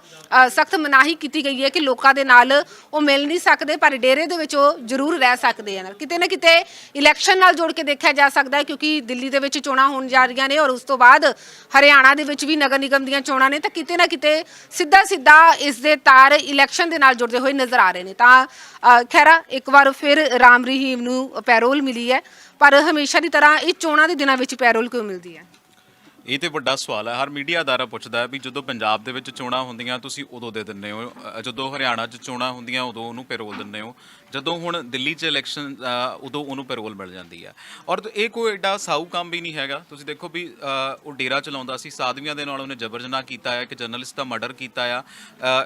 ਸਖਤ ਮਨਾਹੀ ਕੀਤੀ ਗਈ ਹੈ ਕਿ ਲੋਕਾਂ ਦੇ ਨਾਲ ਉਹ ਮਿਲ ਨਹੀਂ ਸਕਦੇ ਪਰ ਡੇਰੇ ਦੇ ਵਿੱਚ ਉਹ ਜ਼ਰੂਰ ਰਹਿ ਸਕਦੇ ਹਨ। ਕਿਤੇ ਨਾ ਕਿਤੇ ਇਲੈਕਸ਼ਨ ਨਾਲ ਜੋੜ ਕੇ ਦੇਖਿਆ ਜਾ ਸਕਦਾ ਹੈ ਕਿਉਂਕਿ ਦਿੱਲੀ ਦੇ ਵਿੱਚ ਚੋਣਾਂ ਹੋਣ ਜਾ ਰਹੀਆਂ ਨੇ ਔਰ ਉਸ ਤੋਂ ਬਾਅਦ ਹਰਿਆਣਾ ਦੇ ਵਿੱਚ ਵੀ ਨਗਰ ਨਿਗਮ ਦੀਆਂ ਚੋਣਾਂ ਨੇ ਤਾਂ ਕਿਤੇ ਨਾ ਕਿਤੇ ਸਿੱਧਾ ਸਿੱਧਾ ਇਸ ਦੇ ਤਾਰ ਇਲੈਕਸ਼ਨ ਦੇ ਨਾਲ ਜੁੜਦੇ ਹੋਏ ਨਜ਼ਰ ਆ ਰਹੇ ਨੇ। ਤਾਂ ਖੈਰਾ ਇੱਕ ਵਾਰ ਫਿਰ ਰਾਮ ਰਹੀਮ ਨੂੰ ਪੈਰੋਲ ਮਿਲੀ ਹੈ, ਪਰ ਹਮੇਸ਼ਾ ਦੀ ਤਰ੍ਹਾਂ ਇਹ ਚੋਣਾਂ ਦੇ ਦਿਨਾਂ ਵਿੱਚ ਪੈਰੋਲ ਕਿਉਂ ਮਿਲਦੀ ਹੈ? ਇਹ ਤੇ ਵੱਡਾ ਸਵਾਲ ਹੈ। ਹਰ ਮੀਡੀਆ ਅਦਾਰਾ ਪੁੱਛਦਾ ਹੈ ਵੀ ਜਦੋਂ ਪੰਜਾਬ ਦੇ ਵਿੱਚ ਚੋਣਾਂ ਹੁੰਦੀਆਂ, ਤੁਸੀਂ ਉਦੋਂ ਦੇ ਦਿੰਦੇ ਹੋ? ਜਦੋਂ ਹਰਿਆਣਾ 'ਚ ਚੋਣਾਂ ਹੁੰਦੀਆਂ, ਉਦੋਂ ਉਹਨੂੰ ਪੈਰੋਲ ਦਿੰਦੇ ਹੋ? ਜਦੋਂ ਹੁਣ ਦਿੱਲੀ 'ਚ ਇਲੈਕਸ਼ਨ ਉਦੋਂ ਉਹਨੂੰ ਪੈਰੋਲ ਮਿਲ ਜਾਂਦੀ ਆ। ਔਰ ਇਹ ਕੋਈ ਐਡਾ ਸਾਊ ਕੰਮ ਵੀ ਨਹੀਂ ਹੈਗਾ। ਤੁਸੀਂ ਦੇਖੋ ਵੀ ਉਹ ਡੇਰਾ ਚਲਾਉਂਦਾ ਸੀ, ਸਾਧਵੀਆਂ ਦੇ ਨਾਲ ਉਹਨੇ ਜਬਰ ਜਨਾਹ ਕੀਤਾ ਹੈ ਇੱਕ ਜਰਨਲਿਸਟ ਦਾ ਮਰਡਰ ਕੀਤਾ ਆ।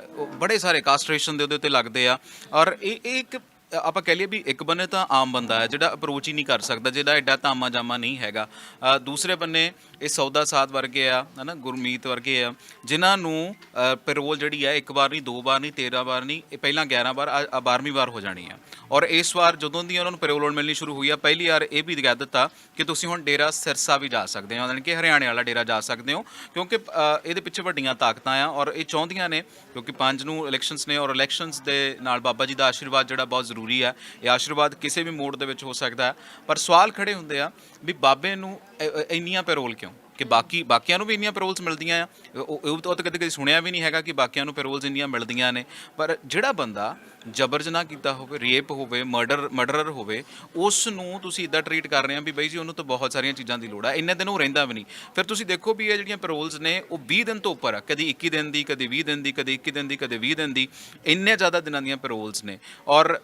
ਉਹ ਬੜੇ ਸਾਰੇ ਕਾਸਟ੍ਰੇਸ਼ਨ ਦੇ ਉਹਦੇ ਉੱਤੇ ਲੱਗਦੇ ਆ। ਔਰ ਇਹ ਇਹ ਇੱਕ, ਆਪਾਂ ਕਹਿ ਲਈਏ ਵੀ ਇੱਕ ਬੰਨੇ ਤਾਂ ਆਮ ਬੰਦਾ ਹੈ ਜਿਹੜਾ ਅਪਰੋਚ ਹੀ ਨਹੀਂ ਕਰ ਸਕਦਾ, ਜਿਹਦਾ ਐਡਾ ਧਾਮਾ ਜਾਮਾ ਨਹੀਂ ਹੈਗਾ। ਦੂਸਰੇ ਬੰਨੇ ਇਹ ਸੌਦਾ ਸਾਧ ਵਰਗੇ ਆ, ਹਨਾ, ਗੁਰਮੀਤ ਵਰਗੇ ਆ, ਜਿਨ੍ਹਾਂ ਨੂੰ ਪੈਰੋਲ ਜਿਹੜੀ ਆ, ਇੱਕ ਵਾਰ ਨਹੀਂ, ਦੋ ਵਾਰ ਨਹੀਂ 13 ਵਾਰ ਨਹੀਂ, ਇਹ ਪਹਿਲਾਂ 11 ਵਾਰ, ਆ 12ਵੀਂ ਵਾਰ ਹੋ ਜਾਣੀ ਆ। ਔਰ ਇਸ ਵਾਰ ਜਦੋਂ ਦੀ ਉਹਨਾਂ ਨੂੰ ਪੈਰੋਲ ਮਿਲਣੀ ਸ਼ੁਰੂ ਹੋਈ ਆ, ਪਹਿਲੀ ਵਾਰ ਇਹ ਵੀ ਕਹਿ ਦਿੱਤਾ ਕਿ ਤੁਸੀਂ ਹੁਣ ਡੇਰਾ ਸਿਰਸਾ ਵੀ ਜਾ ਸਕਦੇ ਹੋ, ਯਾਨੀ ਕਿ ਹਰਿਆਣੇ ਵਾਲਾ ਡੇਰਾ ਜਾ ਸਕਦੇ ਹੋ, ਕਿਉਂਕਿ ਇਹਦੇ ਪਿੱਛੇ ਵੱਡੀਆਂ ਤਾਕਤਾਂ ਆ ਔਰ ਇਹ ਚਾਹੁੰਦੀਆਂ ਨੇ, ਕਿਉਂਕਿ ਪੰਜ ਨੂੰ ਇਲੈਕਸ਼ਨਸ ਨੇ ਔਰ ਇਲੈਕਸ਼ਨਸ ਦੇ ਨਾਲ ਬਾਬਾ ਜੀ ਦਾ ਆਸ਼ੀਰਵਾਦ ਜਿਹੜਾ ਬਹੁਤ ਜ਼ਰੂਰੀ ਆ, ਇਹ ਆਸ਼ੀਰਵਾਦ ਕਿਸੇ ਵੀ ਮੋੜ ਦੇ ਵਿੱਚ ਹੋ ਸਕਦਾ, ਪਰ ਸਵਾਲ ਖੜੇ ਹੁੰਦੇ ਆ ਵੀ ਬਾਬੇ ਨੂੰ ਇੰਨੀਆਂ ਪੈਰੋਲ ਕਿਉਂ? ਕਿ ਬਾਕੀ, ਬਾਕੀਆਂ ਨੂੰ ਵੀ ਇੰਨੀਆਂ ਪੈਰੋਲਸ ਮਿਲਦੀਆਂ ਆ। ਉਹ ਉਹ ਉਹ ਤਾਂ ਕਦੇ ਕਦੇ ਸੁਣਿਆ ਵੀ ਨਹੀਂ ਹੈਗਾ ਕਿ ਬਾਕੀਆਂ ਨੂੰ ਪੈਰੋਲਸ ਇੰਨੀਆਂ ਮਿਲਦੀਆਂ ਨੇ। ਪਰ ਜਿਹੜਾ ਬੰਦਾ ਜਬਰ ਜਨਾਹ ਕੀਤਾ ਹੋਵੇ ਰੇਪ ਹੋਵੇ ਮਰਡਰ ਮਰਡਰਰ ਹੋਵੇ ਉਸ ਨੂੰ ਤੁਸੀਂ ਇਦਾਂ ਟਰੀਟ ਕਰ ਰਹੇ ਆ ਵੀ ਬਾਈ ਜੀ ਉਹਨੂੰ ਤਾਂ ਬਹੁਤ ਸਾਰੀਆਂ ਚੀਜ਼ਾਂ ਦੀ ਲੋੜ ਆ। ਇੰਨੇ ਦਿਨ ਉਹ ਰਹਿੰਦਾ ਵੀ ਨਹੀਂ। ਫਿਰ ਤੁਸੀਂ ਦੇਖੋ ਵੀ ਇਹ ਜਿਹੜੀਆਂ ਪੈਰੋਲਸ ਨੇ, ਉਹ 20 ਦਿਨ ਤੋਂ ਉੱਪਰ ਆ। ਕਦੀ 21 ਦਿਨ ਦੀ, ਕਦੀ 20 ਦਿਨ ਦੀ, ਕਦੀ 21 ਦਿਨ ਦੀ, ਕਦੇ 20 ਦਿਨ ਦੀ। ਇੰਨੇ ਜ਼ਿਆਦਾ ਦਿਨਾਂ ਦੀਆਂ ਪੈਰੋਲਸ ਨੇ। ਔਰ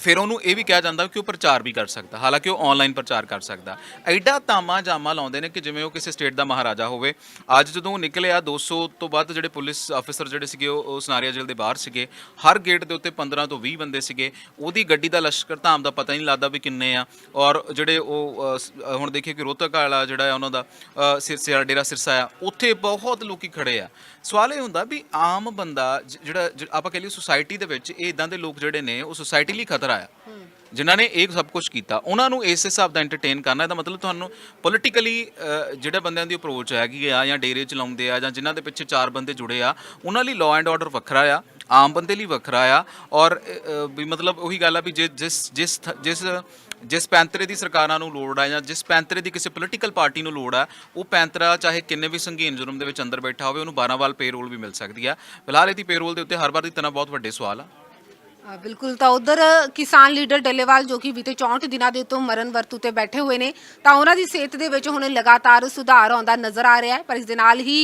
ਫਿਰ ਉਹਨੂੰ ਇਹ ਵੀ ਕਿਹਾ ਜਾਂਦਾ ਕਿ ਉਹ ਪ੍ਰਚਾਰ ਵੀ ਕਰ ਸਕਦਾ ਹਾਲਾਂਕਿ ਉਹ ਆਨਲਾਈਨ ਪ੍ਰਚਾਰ ਕਰ ਸਕਦਾ। ਐਡਾ ਤਾਮਾ ਜਾਮਾ ਲਾਉਂਦੇ ਨੇ ਕਿ ਜਿਵੇਂ ਉਹ ਕਿਸੇ ਸਟੇਟ ਦਾ ਮਹਾਰਾਜਾ ਹੋਵੇ। ਅੱਜ ਜਦੋਂ ਉਹ ਨਿਕਲਿਆ 200 ਤੋਂ ਵੱਧ ਜਿਹੜੇ ਪੁਲਿਸ ਆਫੀਸਰ ਜਿਹੜੇ ਸੀਗੇ ਉਹ ਉਹ ਸਨਾਰੀਆ ਜੇਲ੍ਹ ਦੇ ਬਾਹਰ ਸੀਗੇ। ਹਰ ਗੇਟ ਦੇ ਉੱਤੇ 15 ਤੋਂ 20 ਬੰਦੇ ਸੀਗੇ। ਉਹਦੀ ਗੱਡੀ ਦਾ ਲਸ਼ਕਰ ਧਾਮ ਦਾ ਪਤਾ ਹੀ ਨਹੀਂ ਲੱਗਦਾ ਵੀ ਕਿੰਨੇ ਆ। ਔਰ ਜਿਹੜੇ ਉਹ ਹੁਣ ਦੇਖੀਏ ਕਿ ਰੋਹਤਕ ਵਾਲਾ ਜਿਹੜਾ ਹੈ ਉਹਨਾਂ ਦਾ ਅ, ਸਿਰਸੇ ਡੇਰਾ ਸਿਰਸਾ ਆ ਉੱਥੇ ਬਹੁਤ ਲੋਕੀ ਖੜੇ ਆ। ਸਵਾਲ ਇਹ ਹੁੰਦਾ ਵੀ ਆਮ ਬੰਦਾ ਜਿਹੜਾ ਆਪਾਂ ਕਹ ਲਈਏ ਸੁਸਾਇਟੀ ਦੇ ਵਿੱਚ ਇਹ ਇਦਾਂ ਦੇ ਲੋਕ ਜਿਹੜੇ ਨੇ ਉਹ ਸੁਸਾਇਟੀ ਲਈ ਖਤਰਾ ਆ। ਜਿਨ੍ਹਾਂ ਨੇ ਇਹ ਸਭ ਕੁਝ ਕੀਤਾ ਉਹਨਾਂ ਨੂੰ ਇਸ ਹਿਸਾਬ ਦਾ ਐਂਟਰਟੇਨ ਕਰਨਾ ਇਹਦਾ ਮਤਲਬ ਤੁਹਾਨੂੰ ਪੋਲਿਟੀਕਲੀ ਜਿਹੜੇ ਬੰਦਿਆਂ ਦੀ ਅਪਰੋਚ ਹੈਗੀ ਆ ਜਾਂ ਡੇਰੇ ਚਲਾਉਂਦੇ ਆ ਜਾਂ ਜਿਨ੍ਹਾਂ ਦੇ ਪਿੱਛੇ ਚਾਰ ਬੰਦੇ ਜੁੜੇ ਆ ਉਹਨਾਂ ਲਈ ਲਾਅ ਐਂਡ ਆਰਡਰ ਵੱਖਰਾ ਆ ਆਮ ਬੰਦੇ ਲਈ ਵੱਖਰਾ ਆ। ਔਰ ਵੀ ਮਤਲਬ ਉਹੀ ਗੱਲ ਆ ਵੀ ਜੇ ਜਿਸ ਜਿਸ ਜਿਸ ਜਿਸ ਪੈਂਤਰੇ ਦੀ ਸਰਕਾਰਾਂ ਨੂੰ ਲੋੜ ਆ ਜਾਂ ਜਿਸ ਪੈਂਤਰੇ ਦੀ ਕਿਸੇ ਪੋਲੀਟੀਕਲ ਪਾਰਟੀ ਨੂੰ ਲੋੜ ਆ, ਉਹ ਪੈਂਤਰਾ ਚਾਹੇ ਕਿੰਨੇ ਵੀ ਸੰਗੀਨ ਜੁਰਮ ਦੇ ਵਿੱਚ ਅੰਦਰ ਬੈਠਾ ਹੋਵੇ, ਉਹਨੂੰ 12 ਵਾਲ ਪੇਰੋਲ ਵੀ ਮਿਲ ਸਕਦੀ ਆ। ਫਿਲਹਾਲ ਇਹਦੀ ਪੇਰੋਲ ਦੇ ਉੱਤੇ ਹਰ ਵਾਰ ਦੀ ਤਰ੍ਹਾਂ ਬਹੁਤ ਵੱਡੇ ਸਵਾਲ ਆ। ਬਿਲਕੁਲ, ਤਾਂ ਉਧਰ ਕਿਸਾਨ ਲੀਡਰ ਡੱਲੇਵਾਲ ਜੋ ਕਿ ਬੀਤੇ 64 ਦਿਨਾਂ ਦੇ ਤੋਂ ਮਰਨ ਵਰਤੂ ਤੇ ਬੈਠੇ ਹੋਏ ਨੇ, ਤਾਂ ਉਹਨਾਂ ਦੀ ਸਿਹਤ ਦੇ ਵਿੱਚ ਹੁਣ ਲਗਾਤਾਰ ਸੁਧਾਰ ਆਉਂਦਾ ਨਜ਼ਰ ਆ ਰਿਹਾ ਹੈ। ਪਰ ਇਸ ਦੇ ਨਾਲ ਹੀ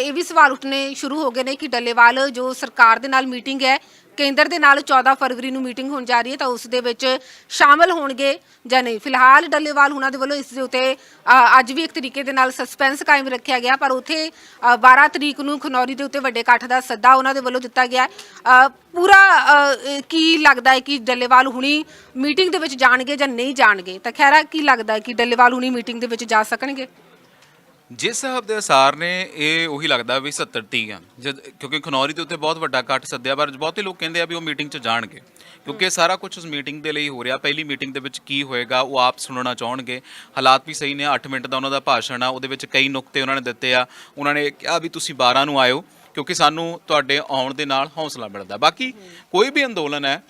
ਇਹ ਵੀ ਸਵਾਲ ਉੱਠਣੇ ਸ਼ੁਰੂ ਹੋ ਗਏ ਨੇ ਕਿ ਡੱਲੇਵਾਲ ਜੋ ਸਰਕਾਰ ਦੇ ਨਾਲ ਮੀਟਿੰਗ ਹੈ ਕੇਂਦਰ ਦੇ ਨਾਲ 14 ਫਰਵਰੀ ਨੂੰ ਮੀਟਿੰਗ ਹੋਣ ਜਾ ਰਹੀ ਹੈ ਤਾਂ ਉਸ ਦੇ ਵਿੱਚ ਸ਼ਾਮਲ ਹੋਣਗੇ ਜਾਂ ਨਹੀਂ? ਫਿਲਹਾਲ ਡੱਲੇਵਾਲ ਉਹਨਾਂ ਦੇ ਵੱਲੋਂ ਇਸ ਦੇ ਉੱਤੇ ਅ, ਅੱਜ ਵੀ ਇੱਕ ਤਰੀਕੇ ਦੇ ਨਾਲ ਸਸਪੈਂਸ ਕਾਇਮ ਰੱਖਿਆ ਗਿਆ ਪਰ ਉਥੇ 12 ਤਰੀਕ ਨੂੰ ਖਨੌਰੀ ਦੇ ਉੱਤੇ ਵੱਡੇ ਇਕੱਠ ਦਾ ਸੱਦਾ ਉਹਨਾਂ ਦੇ ਵੱਲੋਂ ਦਿੱਤਾ ਗਿਆ। ਹੈ। ਅ, ਪੂਰਾ ਅ, ਅ, ਕੀ ਲੱਗਦਾ ਹੈ ਕਿ ਡੱਲੇਵਾਲ ਹੁਣੀ ਮੀਟਿੰਗ ਦੇ ਵਿੱਚ ਜਾਣਗੇ ਜਾਂ ਨਹੀਂ ਜਾਣਗੇ? ਤਾਂ ਖੈਰਾ ਕੀ ਲੱਗਦਾ ਹੈ ਕਿ ਡੱਲੇਵਾਲ ਹੁਣੀ ਮੀਟਿੰਗ ਦੇ ਵਿੱਚ ਜਾ ਸਕਣਗੇ? ਜਿਸ ਹਿਸਾਬ ਦੇ ਅਸਾਰ ਨੇ, ਇਹ ਉਹੀ ਲੱਗਦਾ ਵੀ 70 30 ਆ। ਜਦ, ਕਿਉਂਕਿ ਖਨੌਰੀ ਦੇ ਉੱਤੇ ਬਹੁਤ ਵੱਡਾ ਇਕੱਠ ਸੱਦਿਆ, ਪਰ ਬਹੁਤੇ ਲੋਕ ਕਹਿੰਦੇ ਆ ਵੀ ਉਹ ਮੀਟਿੰਗ 'ਚ ਜਾਣਗੇ। ਕਿਉਂਕਿ ਇਹ ਸਾਰਾ ਕੁਝ ਉਸ ਮੀਟਿੰਗ ਦੇ ਲਈ ਹੋ ਰਿਹਾ। ਪਹਿਲੀ ਮੀਟਿੰਗ ਦੇ ਵਿੱਚ ਕੀ ਹੋਏਗਾ, ਉਹ ਆਪ ਸੁਣਨਾ ਚਾਹਣਗੇ। ਹਾਲਾਤ ਵੀ ਸਹੀ ਨੇ 8 ਮਿੰਟ ਦਾ ਉਹਨਾਂ ਦਾ ਭਾਸ਼ਣ ਆ। ਉਹਦੇ ਵਿੱਚ ਕਈ ਨੁਕਤੇ ਉਹਨਾਂ ਨੇ ਦਿੱਤੇ ਆ। ਉਹਨਾਂ ਨੇ ਕਿਹਾ ਵੀ ਤੁਸੀਂ 12 ਨੂੰ ਆਇਓ, ਕਿਉਂਕਿ ਸਾਨੂੰ ਤੁਹਾਡੇ ਆਉਣ ਦੇ ਨਾਲ ਹੌਸਲਾ ਮਿਲਦਾ। ਬਾਕੀ ਕੋਈ ਵੀ ਅੰਦੋਲਨ ਹੈ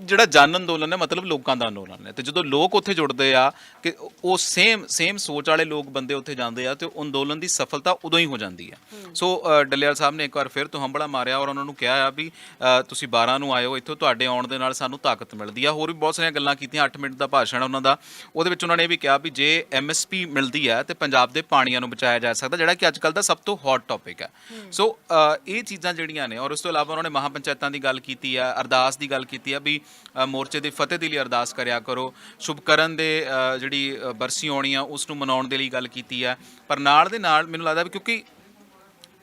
ਜਿਹੜਾ ਜਨ ਅੰਦੋਲਨ ਹੈ ਮਤਲਬ ਲੋਕਾਂ ਦਾ ਅੰਦੋਲਨ ਹੈ। ਤੇ ਜਦੋਂ ਲੋਕ ਉੱਥੇ ਜੁੜਦੇ ਆ ਕਿ ਉਹ ਸੇਮ ਸੇਮ ਸੋਚ ਵਾਲੇ ਲੋਕ ਬੰਦੇ ਉੱਥੇ ਜਾਂਦੇ ਆ ਤੇ ਉਹ ਅੰਦੋਲਨ ਦੀ ਸਫਲਤਾ ਉਦੋਂ ਹੀ ਹੋ ਜਾਂਦੀ ਆ ਸੋ ਡੱਲੇਵਾਲ ਸਾਹਿਬ ਨੇ ਇੱਕ ਵਾਰ ਫਿਰ ਤੋਂ ਹੰਬੜਾ ਮਾਰਿਆ ਔਰ ਉਹਨਾਂ ਨੂੰ ਕਿਹਾ ਆ ਵੀ ਤੁਸੀਂ 12 ਨੂੰ ਆਇਓ ਇੱਥੋਂ ਤੁਹਾਡੇ ਆਉਣ ਦੇ ਨਾਲ ਸਾਨੂੰ ਤਾਕਤ ਮਿਲਦੀ ਆ। ਹੋਰ ਵੀ ਬਹੁਤ ਸਾਰੀਆਂ ਗੱਲਾਂ ਕੀਤੀਆਂ 8 ਮਿੰਟ ਦਾ ਭਾਸ਼ਣ ਆ ਉਹਨਾਂ ਦਾ। ਉਹਦੇ ਵਿੱਚ ਉਹਨਾਂ ਨੇ ਇਹ ਵੀ ਕਿਹਾ ਵੀ ਜੇ ਐਮਐਸਪੀ ਮਿਲਦੀ ਹੈ ਤੇ ਪੰਜਾਬ ਦੇ ਪਾਣੀਆਂ ਨੂੰ ਬਚਾਇਆ ਜਾ ਸਕਦਾ ਜਿਹੜਾ ਕਿ ਅੱਜ ਕੱਲ ਦਾ ਸਭ ਤੋਂ ਹੌਟ ਟੌਪਿਕ ਹੈ। ਸੋ ਇਹ ਚੀਜ਼ਾਂ ਜਿਹੜੀਆਂ ਨੇ ਔਰ ਉਸ ਤੋਂ ਇਲਾਵਾ ਉਹਨਾਂ ਨੇ ਮਹਾਪੰਚਾਇਤਾਂ ਦੀ ਗੱਲ ਕੀਤੀ ਆ ਅਰਦਾਸ ਦੀ ਗੱਲ ਕੀਤੀ ਆ ਵੀ ਮੋਰਚੇ ਦੀ ਫਤਿਹ ਦੇ ਲਈ ਅਰਦਾਸ ਕਰਿਆ ਕਰੋ। ਸ਼ੁਭਕਰਨ ਦੇ ਜਿਹੜੀ ਬਰਸੀ ਆਉਣੀ ਆ, ਉਸ ਨੂੰ ਮਨਾਉਣ ਦੇ ਲਈ ਗੱਲ ਕੀਤੀ ਆ। ਪਰ ਨਾਲ ਦੇ ਨਾਲ ਮੈਨੂੰ ਲੱਗਦਾ ਵੀ ਕਿਉਂਕਿ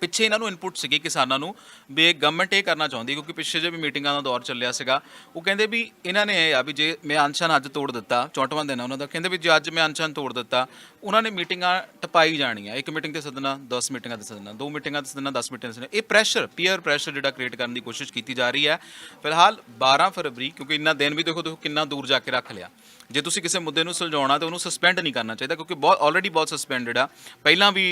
ਪਿੱਛੇ ਇਹਨਾਂ ਨੂੰ ਇਨਪੁਟ ਸੀਗੀ ਕਿਸਾਨਾਂ ਨੂੰ, ਵੀ ਇਹ ਗਵਰਨਮੈਂਟ ਇਹ ਕਰਨਾ ਚਾਹੁੰਦੀ ਕਿਉਂਕਿ ਪਿੱਛੇ ਜੇ ਵੀ ਮੀਟਿੰਗਾਂ ਦਾ ਦੌਰ ਚੱਲਿਆ ਸੀਗਾ, ਉਹ ਕਹਿੰਦੇ ਵੀ, ਇਹਨਾਂ ਨੇ ਇਹ ਆ ਵੀ ਜੇ ਮੈਂ ਅਨਸ਼ਨ ਅੱਜ ਤੋੜ ਦਿੱਤਾ 64ਵਾਂ ਦਿਨ ਆ ਉਹਨਾਂ ਦਾ, ਕਹਿੰਦੇ ਵੀ ਜੇ ਅੱਜ ਮੈਂ ਅਨਸ਼ਨ ਤੋੜ ਦਿੱਤਾ ਉਹਨਾਂ ਨੇ ਮੀਟਿੰਗਾਂ ਟਪਾਈ ਜਾਣੀਆਂ। ਇੱਕ ਮੀਟਿੰਗ ਤੇ ਸੱਦਣਾ 10 ਮੀਟਿੰਗਾਂ ਤੇ ਸੱਦਣਾ, ਦੋ ਮੀਟਿੰਗਾਂ ਤੇ ਸੱਦਣਾ 10 ਮੀਟਿੰਗਾਂ ਤੇ ਸੱਦਣਾ। ਇਹ ਪ੍ਰੈਸ਼ਰ ਪੀਅਰ ਪ੍ਰੈਸ਼ਰ ਜਿਹੜਾ ਕ੍ਰੀਏਟ ਕਰਨ ਦੀ ਕੋਸ਼ਿਸ਼ ਕੀਤੀ ਜਾ ਰਹੀ ਹੈ। ਫਿਲਹਾਲ 12 ਫਰਵਰੀ, ਕਿਉਂਕਿ ਇੰਨਾ ਦਿਨ ਵੀ ਦੇਖੋ ਦੇਖੋ ਕਿੰਨਾ ਦੂਰ ਜਾ ਕੇ ਰੱਖ ਲਿਆ। ਜੇ ਤੁਸੀਂ ਕਿਸੇ ਮੁੱਦੇ ਨੂੰ ਸੁਲਝਾਉਣਾ, ਤੇ ਉਹਨੂੰ ਸਸਪੈਂਡ ਨਹੀਂ ਕਰਨਾ ਚਾਹੀਦਾ, ਕਿਉਂਕਿ ਬਹੁਤ ਆਲਰੇਡੀ ਬਹੁਤ ਸਸਪੈਂਡਡ ਆ। ਪਹਿਲਾਂ ਵੀ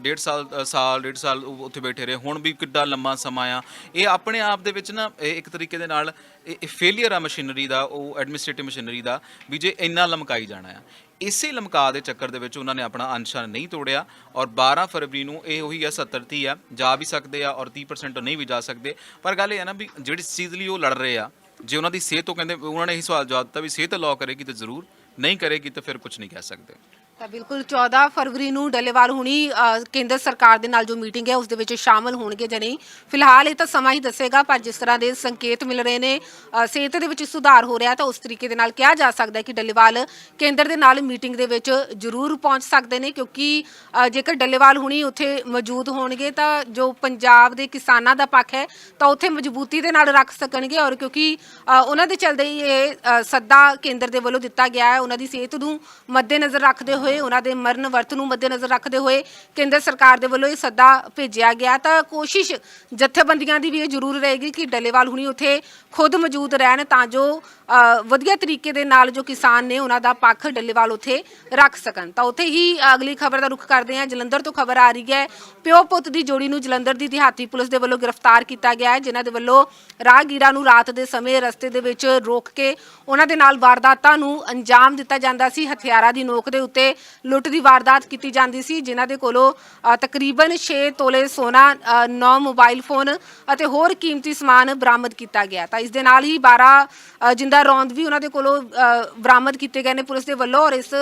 ਡੇਢ ਸਾਲ ਸਾਲ, ਡੇਢ ਸਾਲ ਉਹ ਉੱਥੇ ਬੈਠੇ ਰਹੇ। ਹੁਣ ਵੀ ਕਿੱਡਾ ਲੰਮਾ ਸਮਾਂ ਆ। ਇਹ ਆਪਣੇ ਆਪ ਦੇ ਵਿੱਚ ਨਾ, ਇਹ ਇੱਕ ਤਰੀਕੇ ਦੇ ਨਾਲ, ਇਹ ਫੇਲਿਅਰ ਆ ਮਸ਼ੀਨਰੀ ਦਾ, ਉਹ ਐਡਮਿਨਿਸਟ੍ਰੇਟਿਵ ਮਸ਼ੀਨਰੀ ਦਾ, ਵੀ ਜੇ ਇੰਨਾ ਲਮਕਾਈ ਜਾਣਾ ਆ। ਇਸੇ ਲਮਕਾ ਦੇ ਚੱਕਰ ਦੇ ਵਿੱਚ ਉਹਨਾਂ ਨੇ ਆਪਣਾ ਅੰਸ਼ਾਨ ਨਹੀਂ ਤੋੜਿਆ ਔਰ 12 ਫਰਵਰੀ ਨੂੰ ਇਹ ਉਹੀ ਆ 70 30 ਆ, ਜਾ ਵੀ ਸਕਦੇ ਆ ਔਰ 30% ਨਹੀਂ ਵੀ ਜਾ ਸਕਦੇ। ਪਰ ਗੱਲ ਇਹ ਆ ਨਾ ਵੀ ਜਿਹੜੀ ਚੀਜ਼ ਲਈ ਉਹ ਲੜ ਰਹੇ ਆ, ਜੇ ਉਹਨਾਂ ਦੀ ਸਿਹਤ ਤੋਂ ਕਹਿੰਦੇ, ਉਹਨਾਂ ਨੇ ਇਹ ਸਵਾਲ ਜਵਾਬ ਦਿੱਤਾ ਵੀ ਸਿਹਤ ਲਾਅ ਕਰੇਗੀ ਤਾਂ ਜ਼ਰੂਰ, ਨਹੀਂ ਕਰੇਗੀ ਤਾਂ ਫਿਰ ਕੁਝ ਨਹੀਂ ਕਹਿ ਸਕਦੇ। ਤਾਂ ਬਿਲਕੁਲ 14 ਫਰਵਰੀ ਨੂੰ ਡੱਲੇਵਾਲ ਹੁਣੀ ਅ, ਕੇਂਦਰ ਸਰਕਾਰ ਦੇ ਨਾਲ ਜੋ ਮੀਟਿੰਗ ਹੈ ਉਸ ਦੇ ਵਿੱਚ ਸ਼ਾਮਲ ਹੋਣਗੇ ਜਾਂ ਨਹੀਂ। ਫਿਲਹਾਲ ਇਹ ਤਾਂ ਸਮਾਂ ਹੀ ਦੱਸੇਗਾ ਪਰ ਜਿਸ ਤਰ੍ਹਾਂ ਦੇ ਸੰਕੇਤ ਮਿਲ ਰਹੇ ਨੇ ਅ, ਸਿਹਤ ਦੇ ਵਿੱਚ ਸੁਧਾਰ ਹੋ ਰਿਹਾ ਤਾਂ ਉਸ ਤਰੀਕੇ ਦੇ ਨਾਲ ਕਿਹਾ ਜਾ ਸਕਦਾ ਹੈ ਕਿ ਡੱਲੇਵਾਲ ਕੇਂਦਰ ਦੇ ਨਾਲ ਮੀਟਿੰਗ ਦੇ ਵਿੱਚ ਜ਼ਰੂਰ ਪਹੁੰਚ ਸਕਦੇ ਨੇ ਕਿਉਂਕਿ ਅ, ਜੇਕਰ ਡੱਲੇਵਾਲ ਹੁਣੀ ਉੱਥੇ ਮੌਜੂਦ ਹੋਣਗੇ ਤਾਂ ਜੋ ਪੰਜਾਬ ਦੇ ਕਿਸਾਨਾਂ ਦਾ ਪੱਖ ਹੈ ਤਾਂ ਉੱਥੇ ਮਜ਼ਬੂਤੀ ਦੇ ਨਾਲ ਰੱਖ ਸਕਣਗੇ ਔਰ ਕਿਉਂਕਿ ਅ, ਉਹਨਾਂ ਦੇ ਚਲਦੇ ਹੀ ਇਹ ਅ, ਸੱਦਾ ਕੇਂਦਰ ਦੇ ਵੱਲੋਂ ਦਿੱਤਾ ਗਿਆ ਹੈ ਉਹਨਾਂ ਦੀ ਸਿਹਤ ਨੂੰ ਮੱਦੇਨਜ਼ਰ ਰੱਖਦੇ ਹੋਏ ਉਹਨਾਂ ਦੇ ਮਰਨ ਵਰਤ ਨੂੰ ਮੱਦੇਨਜ਼ਰ ਰੱਖਦੇ ਹੋਏ ਕੇਂਦਰ ਸਰਕਾਰ ਦੇ ਵੱਲੋਂ ਇਹ ਸੱਦਾ ਭੇਜਿਆ ਗਿਆ ਤਾਂ ਕੋਸ਼ਿਸ਼ ਜਥੇਬੰਦੀਆਂ ਦੀ ਵੀ ਇਹ ਜ਼ਰੂਰ ਰਹੇਗੀ ਕਿ ਡੱਲੇਵਾਲ ਹੁਣੀ ਉੱਥੇ ਖੁਦ ਮੌਜੂਦ ਰਹਿਣ ਤਾਂ ਜੋ ਵਧੀਆ ਤਰੀਕੇ ਦੇ ਨਾਲ ਜੋ ਕਿਸਾਨ ਨੇ ਉਹਨਾਂ ਦਾ ਪੱਖ ਡੱਲੇਵਾਲ ਉੱਥੇ ਰੱਖ ਸਕਣ। ਤਾਂ ਉੱਥੇ ਹੀ ਅਗਲੀ ਖਬਰ ਦਾ ਰੁਖ ਕਰਦੇ ਹਾਂ। ਜਲੰਧਰ ਤੋਂ ਖਬਰ ਆ ਰਹੀ ਹੈ, ਪਿਓ ਪੁੱਤ ਦੀ ਜੋੜੀ ਨੂੰ ਜਲੰਧਰ ਦੀ ਦਿਹਾਤੀ ਪੁਲਿਸ ਦੇ ਵੱਲੋਂ ਗ੍ਰਿਫਤਾਰ ਕੀਤਾ ਗਿਆ ਹੈ, ਜਿਨ੍ਹਾਂ ਦੇ ਵੱਲੋਂ ਰਾਹਗੀਰਾਂ ਨੂੰ ਰਾਤ ਦੇ ਸਮੇਂ ਰਸਤੇ ਦੇ ਵਿੱਚ ਰੋਕ ਕੇ ਉਹਨਾਂ ਦੇ ਨਾਲ ਵਾਰਦਾਤਾਂ ਨੂੰ ਅੰਜਾਮ ਦਿੱਤਾ ਜਾਂਦਾ ਸੀ। ਹਥਿਆਰਾਂ ਦੀ ਨੋਕ ਦੇ ਉੱਤੇ ਲੁੱਟ ਦੀ ਵਾਰਦਾਤ ਕੀਤੀ ਜਾਂਦੀ ਸੀ, ਜਿਨ੍ਹਾਂ ਦੇ ਕੋਲੋਂ ਤਕਰੀਬਨ 6 ਤੋਲੇ ਸੋਨਾ 9 ਮੋਬਾਈਲ ਫੋਨ ਅਤੇ ਹੋਰ ਕੀਮਤੀ ਸਮਾਨ ਬਰਾਮਦ ਕੀਤਾ ਗਿਆ। ਤਾਂ ਇਸ ਦੇ ਨਾਲ ਹੀ 12 ਜਿੰਦਾ ਰੌਂਦ ਵੀ ਉਹਨਾਂ ਦੇ ਕੋਲੋਂ ਅ, ਬਰਾਮਦ ਕੀਤੇ ਗਏ ਨੇ ਪੁਲਿਸ ਦੇ ਵੱਲੋਂ ਔਰ ਇਸ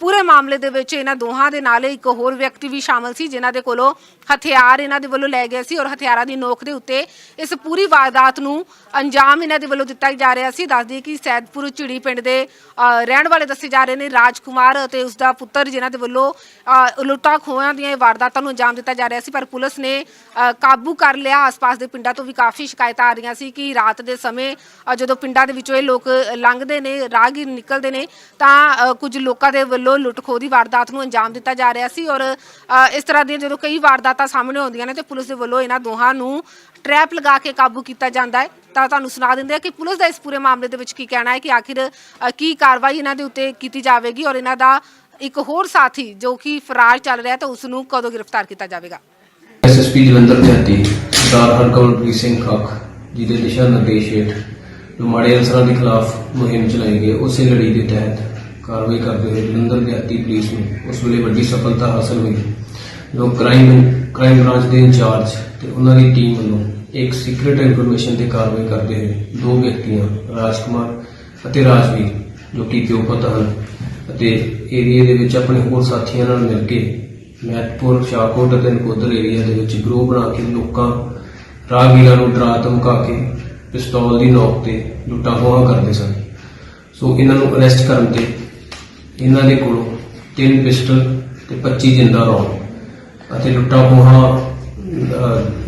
ਪੂਰੇ ਮਾਮਲੇ ਦੇ ਵਿੱਚ ਇਹਨਾਂ ਦੋਹਾਂ ਦੇ ਨਾਲ ਇੱਕ ਹੋਰ ਵਿਅਕਤੀ ਵੀ ਸ਼ਾਮਲ ਸੀ ਜਿਨ੍ਹਾਂ ਦੇ ਕੋਲੋਂ ਹਥਿਆਰ ਇਹਨਾਂ ਦੇ ਵੱਲੋਂ ਲੈ ਗਏ ਸੀ ਔਰ ਹਥਿਆਰਾਂ ਦੀ ਨੋਕ ਦੇ ਉੱਤੇ ਇਸ ਪੂਰੀ ਵਾਰਦਾਤ ਨੂੰ ਅੰਜਾਮ ਇਹਨਾਂ ਦੇ ਵੱਲੋਂ ਦਿੱਤਾ ਜਾ ਰਿਹਾ ਸੀ। ਦੱਸਦੀ ਕਿ ਸੈਦਪੁਰ ਝਿੜੀ ਪਿੰਡ ਦੇ ਰਹਿਣ ਵਾਲੇ ਦੱਸੇ ਜਾ ਰਹੇ ਨੇ ਰਾਜਕੁਮਾਰ ਅਤੇ ਉਸ ਦਾ ਪੁੱਤਰ ਜਿਨ੍ਹਾਂ ਦੇ ਵੱਲੋਂ ਅ, ਲੁੱਟਾਂ ਖੋਹਾਂ ਦੀਆਂ ਇਹ ਵਾਰਦਾਤਾਂ ਨੂੰ ਅੰਜਾਮ ਦਿੱਤਾ ਜਾ ਰਿਹਾ ਸੀ। ਪਰ ਪੁਲਿਸ ਨੇ ਕਾਬੂ ਕਰ ਲਿਆ। ਆਸ-ਪਾਸ ਦੇ ਪਿੰਡਾਂ ਤੋਂ ਵੀ ਕਾਫੀ ਸ਼ਿਕਾਇਤਾਂ ਆ ਰਹੀਆਂ ਸੀ ਕਿ ਰਾਤ ਦੇ ਸਮੇਂ ਜਦੋਂ ਪਿੰਡਾਂ ਦੇ ਵਿੱਚੋਂ ਇਹ ਲੋਕ ਲੰਘਦੇ ਨੇ ਰਾਹਗੀਰ ਨਿਕਲਦੇ ਨੇ ਤਾਂ ਕੁਝ ਲੋਕਾਂ ਦੇ ਵੱਲੋਂ ਲੁੱਟ ਖੋਹ ਦੀ ਵਾਰਦਾਤ ਨੂੰ ਅੰਜਾਮ ਦਿੱਤਾ ਜਾ ਰਿਹਾ ਸੀ ਔਰ ਅ, ਇਸ ਤਰ੍ਹਾਂ ਦੀਆਂ ਜਦੋਂ ਕਈ ਵਾਰਦਾਤਾਂ ਸਾਹਮਣੇ ਆਉਂਦੀਆਂ ਨੇ ਤੇ ਪੁਲਿਸ ਦੇ ਵੱਲੋਂ ਇਹਨਾਂ ਦੋਹਾਂ ਨੂੰ ਟਰੈਪ ਲਗਾ ਕੇ ਕਾਬੂ ਕੀਤਾ ਜਾਂਦਾ ਹੈ। ਤਾਂ ਤੁਹਾਨੂੰ ਸੁਣਾ ਦਿੰਦੇ ਆ ਕਿ ਪੁਲਿਸ ਦਾ ਇਸ ਪੂਰੇ ਮਾਮਲੇ ਦੇ ਵਿੱਚ ਕੀ ਕਹਿਣਾ ਹੈ ਕਿ ਆਖਿਰ ਅ, ਕੀ ਕਾਰਵਾਈ ਇਹਨਾਂ ਦੇ ਉੱਤੇ ਕੀਤੀ ਜਾਵੇਗੀ ਔਰ ਇਹਨਾਂ ਦਾ ਇੱਕ ਹੋਰ ਸਾਥੀ ਜੋ ਕਿ ਫਰਾਰ ਚੱਲ ਰਿਹਾ ਤਾਂ ਉਸ ਨੂੰ ਕਦੋਂ ਗ੍ਰਿਫਤਾਰ ਕੀਤਾ ਜਾਵੇਗਾ? ਐਸਐਸਪੀ ਜਲੰਧਰ ਦਿਹਾਤੀ ਸਰਦਾਰ ਹਰਕਮਲਪ੍ਰੀਤ ਸਿੰਘ ਖੱਖ ਜੀ ਦੇ ਦਿਸ਼ਾ ਨਿਰਦੇਸ਼ ਹੇਠ ਮਾੜੇ ਅਨਸਰਾਂ ਦੇ ਖਿਲਾਫ ਮੁਹਿੰਮ ਚਲਾਈ ਗਈ ਉਸੇ ਲੜੀ ਦੇ ਤਹਿਤ ਕਾਰਵਾਈ ਕਰਦੇ ਹੋਏ ਜਲੰਧਰ ਦਿਹਾਤੀ ਪੁਲਿਸ ਨੂੰ ਉਸ ਵੇਲੇ ਵੱਡੀ ਸਫਲਤਾ ਹਾਸਲ ਹੋਈ। ਜੋ ਕ੍ਰਾਈਮ ਕ੍ਰਾਈਮ ਬ੍ਰਾਂਚ ਦੇ ਇੰਚਾਰਜ ਤੇ ਉਹਨਾਂ ਦੀ ਟੀਮ ਵੱਲੋਂ ਇੱਕ ਸੀਕ੍ਰੀਟ ਇਨਫੋਰਮੇਸ਼ਨ ਤੇ ਕਾਰਵਾਈ ਕਰਦੇ ਹੋਏ ਦੋ ਵਿਅਕਤੀਆਂ, ਰਾਜਕੁਮਾਰ ਅਤੇ ਰਾਜਵੀਰ, ਜੋ ਕਿ ਪਿਓਪਤ ਹਨ ਅਤੇ ਏਰੀਆ ਦੇ ਵਿੱਚ ਆਪਣੇ ਹੋਰ ਸਾਥੀਆਂ ਨਾਲ ਮਿਲ ਕੇ ਮਹਿਤਪੁਰ, ਸ਼ਾਹਕੋਟ ਅਤੇ ਨਕੋਦਰ ਏਰੀਆ ਦੇ ਵਿੱਚ ਗਰੋਹ ਬਣਾ ਕੇ ਲੋਕਾਂ ਰਾਹਗੀਰਾਂ ਨੂੰ ਡਰਾ ਧਮਕਾ ਕੇ ਪਿਸਤੌਲ ਦੀ ਨੋਕ ਤੇ ਲੁੱਟਾਂ ਖੋਹਾਂ ਕਰਦੇ ਸਨ। ਸੋ ਇਹਨਾਂ ਨੂੰ ਅਰੈਸਟ ਕਰਨ ਤੇ ਇਹਨਾਂ ਦੇ ਕੋਲੋਂ ਤਿੰਨ ਪਿਸਟਲ ਤੇ 25 ਜਿੰਦਾ ਰੌਂਦ ਅਤੇ ਲੁੱਟਾ ਖੋਹਾਂ